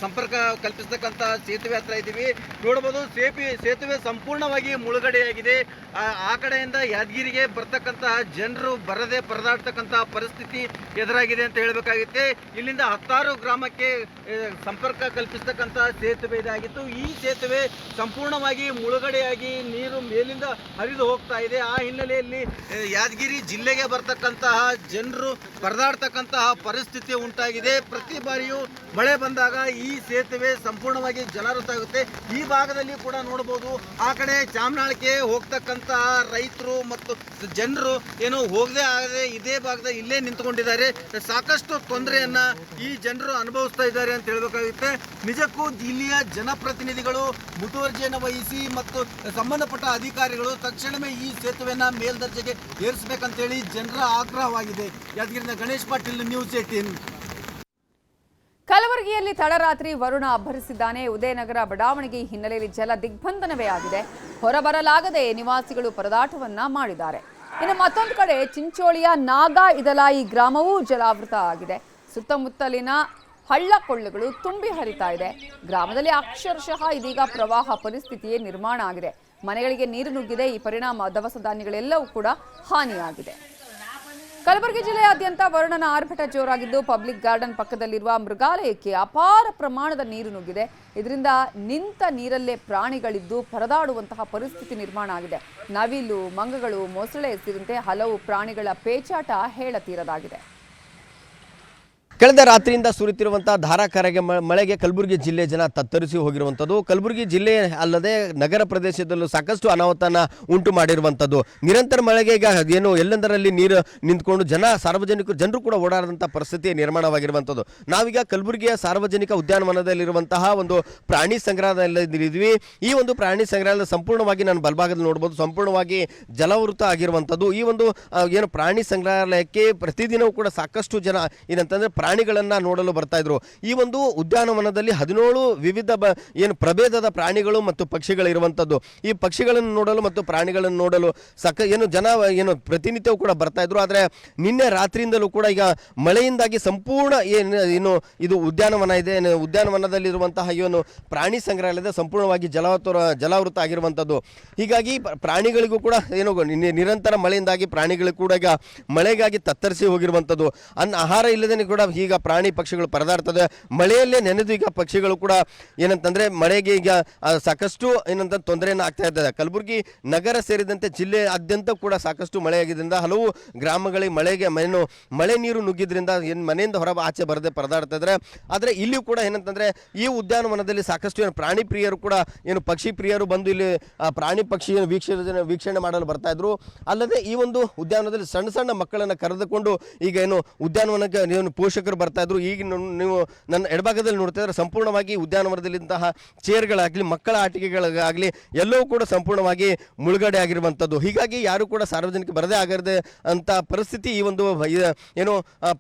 ಸಂಪರ್ಕ ಕಲ್ಪಿಸ್ತಕ್ಕಂಥ ಸೇತುವೆ ಹತ್ರ ಇದ್ದೀವಿ. ನೋಡಬಹುದು ಸೇಪಿ ಸೇತುವೆ ಸಂಪೂರ್ಣವಾಗಿ ಮುಳುಗಡೆಯಾಗಿದೆ. ಆ ಕಡೆಯಿಂದ ಯಾದಗಿರಿಗೆ ಬರ್ತಕ್ಕಂತಹ ಜನರು ಬರದೆ ಪರದಾಡ್ತಕ್ಕಂತಹ ಪರಿಸ್ಥಿತಿ ಎದುರಾಗಿದೆ ಅಂತ ಹೇಳಬೇಕಾಗುತ್ತೆ. ಇಲ್ಲಿಂದ ಹತ್ತಾರು ಗ್ರಾಮಕ್ಕೆ ಸಂಪರ್ಕ ಕಲ್ಪಿಸತಕ್ಕಂತಹ ಸೇತುವೆ ಇದಾಗಿತ್ತು. ಈ ಸೇತುವೆ ಸಂಪೂರ್ಣವಾಗಿ ಮುಳುಗಡೆಯಾಗಿ ನೀರು ಮೇಲಿಂದ ಹರಿದು ಹೋಗ್ತಾ ಇದೆ. ಆ ಹಿನ್ನೆಲೆಯಲ್ಲಿ ಯಾದಗಿರಿ ಜಿಲ್ಲೆಗೆ ಬರ್ತಕ್ಕಂತಹ ಜನರು ಪರದಾಡ್ತಕ್ಕಂತಹ ಪರಿಸ್ಥಿತಿ ಉಂಟಾಗಿದೆ. ಪ್ರತಿ ಬಾರಿಯೂ ಮಳೆ ಬಂದಾಗ ಈ ಸೇತುವೆ ಸಂಪೂರ್ಣವಾಗಿ ಜಲಾವೃತ ಆಗುತ್ತೆ ಈ ಭಾಗದಲ್ಲಿ ಕೂಡ ನೋಡ್ಬೋದು ಆ ಕಡೆ ಚಾಮನಾಳಕ್ಕೆ ಹೋಗ್ತಕ್ಕಂತಹ ರೈತರು ಮತ್ತು ಜನರು ಏನು ಹೋಗದೆ ಆಗದೆ ಇದೇ ಭಾಗದ ಇಲ್ಲೇ ನಿಂತ್ಕೊಂಡಿದ್ದಾರೆ. ಸಾಕಷ್ಟು ತೊಂದರೆಯನ್ನ ಈ ಜನರು ಅನುಭವಿಸ್ತಾ ಇದ್ದಾರೆ ಅಂತ ಹೇಳ್ಬೇಕಾಗುತ್ತೆ. ನಿಜಕ್ಕೂ ಇಲ್ಲಿಯ ಜನಪ್ರತಿನಿಧಿಗಳು ಮುತುವರ್ಜಿಯನ್ನು ವಹಿಸಿ ಮತ್ತು ಸಂಬಂಧಪಟ್ಟ ಅಧಿಕಾರಿಗಳು ತಕ್ಷಣವೇ ಈ ಸೇತುವೆನ ಮೇಲ್ದರ್ಜೆಗೆ ಏರಿಸಬೇಕಂತೇಳಿ ಜನರ ಆಗ್ರಹವಾಗಿದೆ. ಯಾದಗಿರಿನ ಗಣೇಶ್ ಪಾಟೀಲ್, ನ್ಯೂಸ್ ಏಟೀನ್ ಕಲಬುರಗಿಯಲ್ಲಿ ತಡರಾತ್ರಿ ವರುಣ ಅಬ್ಬರಿಸಿದ್ದಾನೆ. ಉದಯನಗರ ಬಡಾವಣೆಗೆ ಹಿನ್ನೆಲೆಯಲ್ಲಿ ಜಲ ದಿಗ್ಬಂಧನವೇ ಆಗಿದೆ. ಹೊರಬರಲಾಗದೆ ನಿವಾಸಿಗಳು ಪರದಾಟವನ್ನ ಮಾಡಿದ್ದಾರೆ. ಇನ್ನು ಮತ್ತೊಂದು ಕಡೆ ಚಿಂಚೋಳಿಯ ನಾಗಾ ಇದಲಾಯಿ ಗ್ರಾಮವೂ ಜಲಾವೃತ ಆಗಿದೆ. ಸುತ್ತಮುತ್ತಲಿನ ಹಳ್ಳ ಕೊಳ್ಳಗಳು ತುಂಬಿ ಹರಿತಾ ಇದೆ. ಗ್ರಾಮದಲ್ಲಿ ಅಕ್ಷರಶಃ ಇದೀಗ ಪ್ರವಾಹ ಪರಿಸ್ಥಿತಿಯೇ ನಿರ್ಮಾಣ ಆಗಿದೆ. ಮನೆಗಳಿಗೆ ನೀರು ನುಗ್ಗಿದೆ. ಈ ಪರಿಣಾಮ ದವಸ ಧಾನ್ಯಗಳೆಲ್ಲವೂ ಕೂಡ ಹಾನಿಯಾಗಿದೆ. ಕಲಬುರಗಿ ಜಿಲ್ಲೆಯಾದ್ಯಂತ ವರುಣನ ಆರ್ಭಟ ಜೋರಾಗಿದ್ದು ಪಬ್ಲಿಕ್ ಗಾರ್ಡನ್ ಪಕ್ಕದಲ್ಲಿರುವ ಮೃಗಾಲಯಕ್ಕೆ ಅಪಾರ ಪ್ರಮಾಣದ ನೀರು ನುಗ್ಗಿದೆ. ಇದರಿಂದ ನಿಂತ ನೀರಲ್ಲೇ ಪ್ರಾಣಿಗಳಿದ್ದು ಪರದಾಡುವಂತಹ ಪರಿಸ್ಥಿತಿ ನಿರ್ಮಾಣ ಆಗಿದೆ. ನವಿಲು, ಮಂಗಗಳು, ಮೊಸಳೆ ಸೇರಿದಂತೆ ಹಲವು ಪ್ರಾಣಿಗಳ ಪೇಚಾಟ ಹೇಳತೀರದಾಗಿದೆ. ಕಳೆದ ರಾತ್ರಿಯಿಂದ ಸುರಿತಿರುವಂತಹ ಧಾರಾಕಾರಗೆ ಮಳೆಗೆ ಕಲಬುರಗಿ ಜಿಲ್ಲೆ ಜನ ತತ್ತರಿಸಿ ಹೋಗಿರುವಂಥದ್ದು. ಕಲಬುರಗಿ ಜಿಲ್ಲೆ ಅಲ್ಲದೆ ನಗರ ಪ್ರದೇಶದಲ್ಲೂ ಸಾಕಷ್ಟು ಅನಾಹುತನ ಉಂಟು ಮಾಡಿರುವಂಥದ್ದು. ನಿರಂತರ ಮಳೆಗೆ ಈಗ ಏನು ಎಲ್ಲೆಂದರಲ್ಲಿ ನೀರು ನಿಂತ್ಕೊಂಡು ಜನ, ಸಾರ್ವಜನಿಕರು, ಜನರು ಕೂಡ ಓಡಾಡದಂಥ ಪರಿಸ್ಥಿತಿ ನಿರ್ಮಾಣವಾಗಿರುವಂಥದ್ದು. ನಾವೀಗ ಕಲಬುರಗಿಯ ಸಾರ್ವಜನಿಕ ಉದ್ಯಾನವನದಲ್ಲಿರುವಂತಹ ಒಂದು ಪ್ರಾಣಿ ಸಂಗ್ರಹಾಲಯದಲ್ಲಿದ್ದೀವಿ. ಈ ಒಂದು ಪ್ರಾಣಿ ಸಂಗ್ರಹಾಲಯ ಸಂಪೂರ್ಣವಾಗಿ ನಾನು ಬಲಭಾಗದಲ್ಲಿ ನೋಡ್ಬೋದು. ಸಂಪೂರ್ಣವಾಗಿ ಜಲವೃತ ಆಗಿರುವಂಥದ್ದು. ಈ ಒಂದು ಏನು ಪ್ರಾಣಿ ಸಂಗ್ರಹಾಲಯಕ್ಕೆ ಪ್ರತಿದಿನವೂ ಕೂಡ ಸಾಕಷ್ಟು ಜನ ಏನಂತಂದ್ರೆ ಪ್ರಾಣಿಗಳನ್ನ ನೋಡಲು ಬರ್ತಾ ಇದ್ರು. ಈ ಒಂದು ಉದ್ಯಾನವನದಲ್ಲಿ ಹದಿನೇಳು ವಿವಿಧ ಏನು ಪ್ರಭೇದದ ಪ್ರಾಣಿಗಳು ಮತ್ತು ಪಕ್ಷಿಗಳು ಇರುವಂಥದ್ದು ಈ ಪಕ್ಷಿಗಳನ್ನು ನೋಡಲು ಮತ್ತು ಪ್ರಾಣಿಗಳನ್ನು ನೋಡಲು ಸಕ, ಏನು ಜನ, ಏನು ಪ್ರತಿನಿತ್ಯವೂ ಕೂಡ ಬರ್ತಾ ಇದ್ರು. ಆದರೆ ನಿನ್ನೆ ರಾತ್ರಿಯಿಂದಲೂ ಕೂಡ ಈಗ ಮಳೆಯಿಂದಾಗಿ ಸಂಪೂರ್ಣ ಏನು ಏನು, ಇದು ಉದ್ಯಾನವನ ಇದೆ. ಉದ್ಯಾನವನದಲ್ಲಿರುವಂತಹ ಏನು ಪ್ರಾಣಿ ಸಂಗ್ರಹಾಲಯದ ಸಂಪೂರ್ಣವಾಗಿ ಜಲಾವೃತ ಜಲಾವೃತ ಆಗಿರುವಂಥದ್ದು ಹೀಗಾಗಿ ಪ್ರಾಣಿಗಳಿಗೂ ಕೂಡ ಏನು ನಿರಂತರ ಮಳೆಯಿಂದಾಗಿ ಪ್ರಾಣಿಗಳು ಕೂಡ ಈಗ ಮಳೆಗಾಗಿ ತತ್ತರಿಸಿ ಹೋಗಿರುವಂಥದ್ದು ಅನ್ನ ಆಹಾರ ಇಲ್ಲದೇ ಕೂಡ ಈಗ ಪ್ರಾಣಿ ಪಕ್ಷಿಗಳು ಪರದಾಡ್ತದೆ. ಮಳೆಯಲ್ಲೇ ನೆನೆದು ಈಗ ಪಕ್ಷಿಗಳು ಕೂಡ ಏನಂತಂದ್ರೆ ಮಳೆಗೆ ಈಗ ಸಾಕಷ್ಟು ಏನಂತ ತೊಂದರೆಯನ್ನು ಆಗ್ತಾ ಇದ್ದಾರೆ ಕಲಬುರಗಿ ನಗರ ಸೇರಿದಂತೆ ಜಿಲ್ಲೆಯಾದ್ಯಂತ ಕೂಡ ಸಾಕಷ್ಟು ಮಳೆಯಾಗಿದ್ದರಿಂದ ಹಲವು ಗ್ರಾಮಗಳಿಗೆ ಮಳೆಗೆ ಏನು ಮಳೆ ನೀರು ನುಗ್ಗಿದ್ರಿಂದ ಏನು ಮನೆಯಿಂದ ಹೊರ ಆಚೆ ಬರದೆ ಪರದಾಡ್ತಾ ಇದ್ದಾರೆ ಆದರೆ ಇಲ್ಲಿಯೂ ಕೂಡ ಏನಂತಂದ್ರೆ ಈ ಉದ್ಯಾನವನದಲ್ಲಿ ಸಾಕಷ್ಟು ಏನು ಪ್ರಾಣಿ ಪ್ರಿಯರು ಕೂಡ ಏನು ಪಕ್ಷಿ ಪ್ರಿಯರು ಬಂದು ಇಲ್ಲಿ ಪ್ರಾಣಿ ಪಕ್ಷಿ ವೀಕ್ಷಣೆ ವೀಕ್ಷಣೆ ಮಾಡಲು ಬರ್ತಾ ಇದ್ರು. ಅಲ್ಲದೆ ಈ ಒಂದು ಉದ್ಯಾನವನದಲ್ಲಿ ಸಣ್ಣ ಸಣ್ಣ ಮಕ್ಕಳನ್ನು ಕರೆದುಕೊಂಡು ಈಗ ಏನು ಉದ್ಯಾನವನಕ್ಕೆ ಏನು ಬರ್ತಾ ಇದ್ರು. ಈಗ ನೀವು ನನ್ನ ಎಡಭಾಗದಲ್ಲಿ ನೋಡ್ತಾ ಇದ್ರೆ ಸಂಪೂರ್ಣವಾಗಿ ಉದ್ಯಾನವನದಲ್ಲಿಂತಹ ಚೇರ್ಗಳಾಗಲಿ, ಮಕ್ಕಳ ಆಟಿಕೆಗಳಾಗಲಿ ಎಲ್ಲವೂ ಕೂಡ ಸಂಪೂರ್ಣವಾಗಿ ಮುಳುಗಡೆ ಆಗಿರುವಂಥದ್ದು. ಹೀಗಾಗಿ ಯಾರು ಕೂಡ ಸಾರ್ವಜನಿಕ ಬರದೇ ಆಗದೆ ಅಂತ ಪರಿಸ್ಥಿತಿ ಈ ಒಂದು ಏನು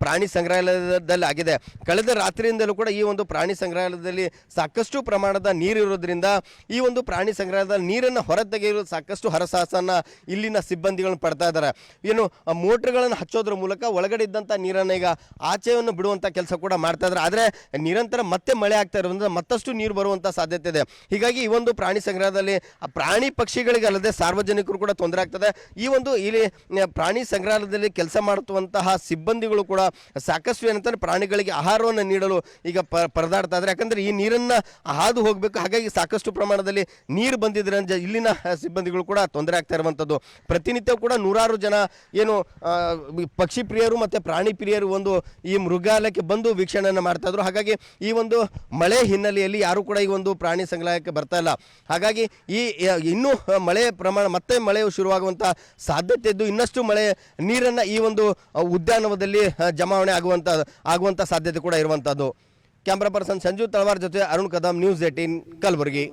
ಪ್ರಾಣಿ ಸಂಗ್ರಹಾಲಯದಲ್ಲಿ ಆಗಿದೆ. ಕಳೆದ ರಾತ್ರಿಯಿಂದಲೂ ಕೂಡ ಈ ಒಂದು ಪ್ರಾಣಿ ಸಂಗ್ರಹಾಲಯದಲ್ಲಿ ಸಾಕಷ್ಟು ಪ್ರಮಾಣದ ನೀರು ಇರೋದ್ರಿಂದ ಈ ಒಂದು ಪ್ರಾಣಿ ಸಂಗ್ರಹಾಲಯದಲ್ಲಿ ನೀರನ್ನು ಹೊರತೆಗೆಯಲು ಸಾಕಷ್ಟು ಹರಸಾಹಸನ ಇಲ್ಲಿನ ಸಿಬ್ಬಂದಿಗಳನ್ನು ಪಡ್ತಾ ಇದ್ದಾರೆ. ಏನು ಮೋಟ್ರ್ಗಳನ್ನು ಹಚ್ಚೋದ್ರ ಮೂಲಕ ಒಳಗಡೆ ಇದ್ದಂಥ ನೀರನ್ನು ಈಗ ಆಚೆಯನ್ನು ಬಿಡುವಂಥ ಕೆಲಸ ಕೂಡ ಮಾಡ್ತಾ ಇದ್ದಾರೆ. ಆದರೆ ನಿರಂತರ ಮತ್ತೆ ಮಳೆ ಆಗ್ತಾ ಇರೋದ್ರಿಂದ ಮತ್ತಷ್ಟು ನೀರು ಬರುವಂಥ ಸಾಧ್ಯತೆ ಇದೆ. ಹೀಗಾಗಿ ಈ ಒಂದು ಪ್ರಾಣಿ ಸಂಗ್ರಹದಲ್ಲಿ ಪ್ರಾಣಿ ಪಕ್ಷಿಗಳಿಗೆ ಅಲ್ಲದೆ ಸಾರ್ವಜನಿಕರು ಕೂಡ ತೊಂದರೆ ಆಗ್ತದೆ. ಈ ಒಂದು ಇಲ್ಲಿ ಪ್ರಾಣಿ ಸಂಗ್ರಹಾಲಯದಲ್ಲಿ ಕೆಲಸ ಮಾಡುವಂತಹ ಸಿಬ್ಬಂದಿಗಳು ಕೂಡ ಸಾಕಷ್ಟು ಏನಂತಂದ್ರೆ ಪ್ರಾಣಿಗಳಿಗೆ ಆಹಾರವನ್ನು ನೀಡಲು ಈಗ ಪರದಾಡ್ತಾ ಇದ್ದಾರೆ. ಯಾಕಂದ್ರೆ ಈ ನೀರನ್ನ ಹಾದು ಹೋಗಬೇಕು. ಹಾಗಾಗಿ ಸಾಕಷ್ಟು ಪ್ರಮಾಣದಲ್ಲಿ ನೀರು ಬಂದಿದ್ರೆ ಇಲ್ಲಿನ ಸಿಬ್ಬಂದಿಗಳು ಕೂಡ ತೊಂದರೆ ಆಗ್ತಾ ಇರುವಂಥದ್ದು ಪ್ರತಿನಿತ್ಯ ಕೂಡ ನೂರಾರು ಜನ ಏನು ಪಕ್ಷಿ ಪ್ರಿಯರು ಮತ್ತೆ ಪ್ರಾಣಿ ಪ್ರಿಯರು ಒಂದು ಈ ಮೃಗಾಲಯಕ್ಕೆ ಬಂದು ವೀಕ್ಷಣೆಯನ್ನು ಮಾಡ್ತಾ ಇದ್ರು. ಹಾಗಾಗಿ ಈ ಒಂದು ಮಳೆ ಹಿನ್ನೆಲೆಯಲ್ಲಿ ಯಾರು ಕೂಡ ಈ ಒಂದು ಪ್ರಾಣಿ ಸಂಗ್ರಹಾಲಯಕ್ಕೆ ಬರ್ತಾ ಇಲ್ಲ. ಹಾಗಾಗಿ ಈ ಇನ್ನೂ ಮಳೆ ಪ್ರಮಾಣ, ಮತ್ತೆ ಮಳೆ ಶುರುವಾಗುವಂಥ ಸಾಧ್ಯತೆ ಇದ್ದು ಇನ್ನಷ್ಟು ಮಳೆ ನೀರನ್ನು ಈ ಒಂದು ಉದ್ಯಾನವದಲ್ಲಿ ಜಮಾವಣೆ ಆಗುವಂಥ ಆಗುವಂಥ ಸಾಧ್ಯತೆ ಕೂಡ ಇರುವಂಥದ್ದು ಕ್ಯಾಮ್ರಾ ಪರ್ಸನ್ ಸಂಜು ತಳವಾರ್ ಜೊತೆ ಅರುಣ್ ಕದಂ ನ್ಯೂಸ್ ಏಟೀನ್ ಕಲಬುರಗಿ.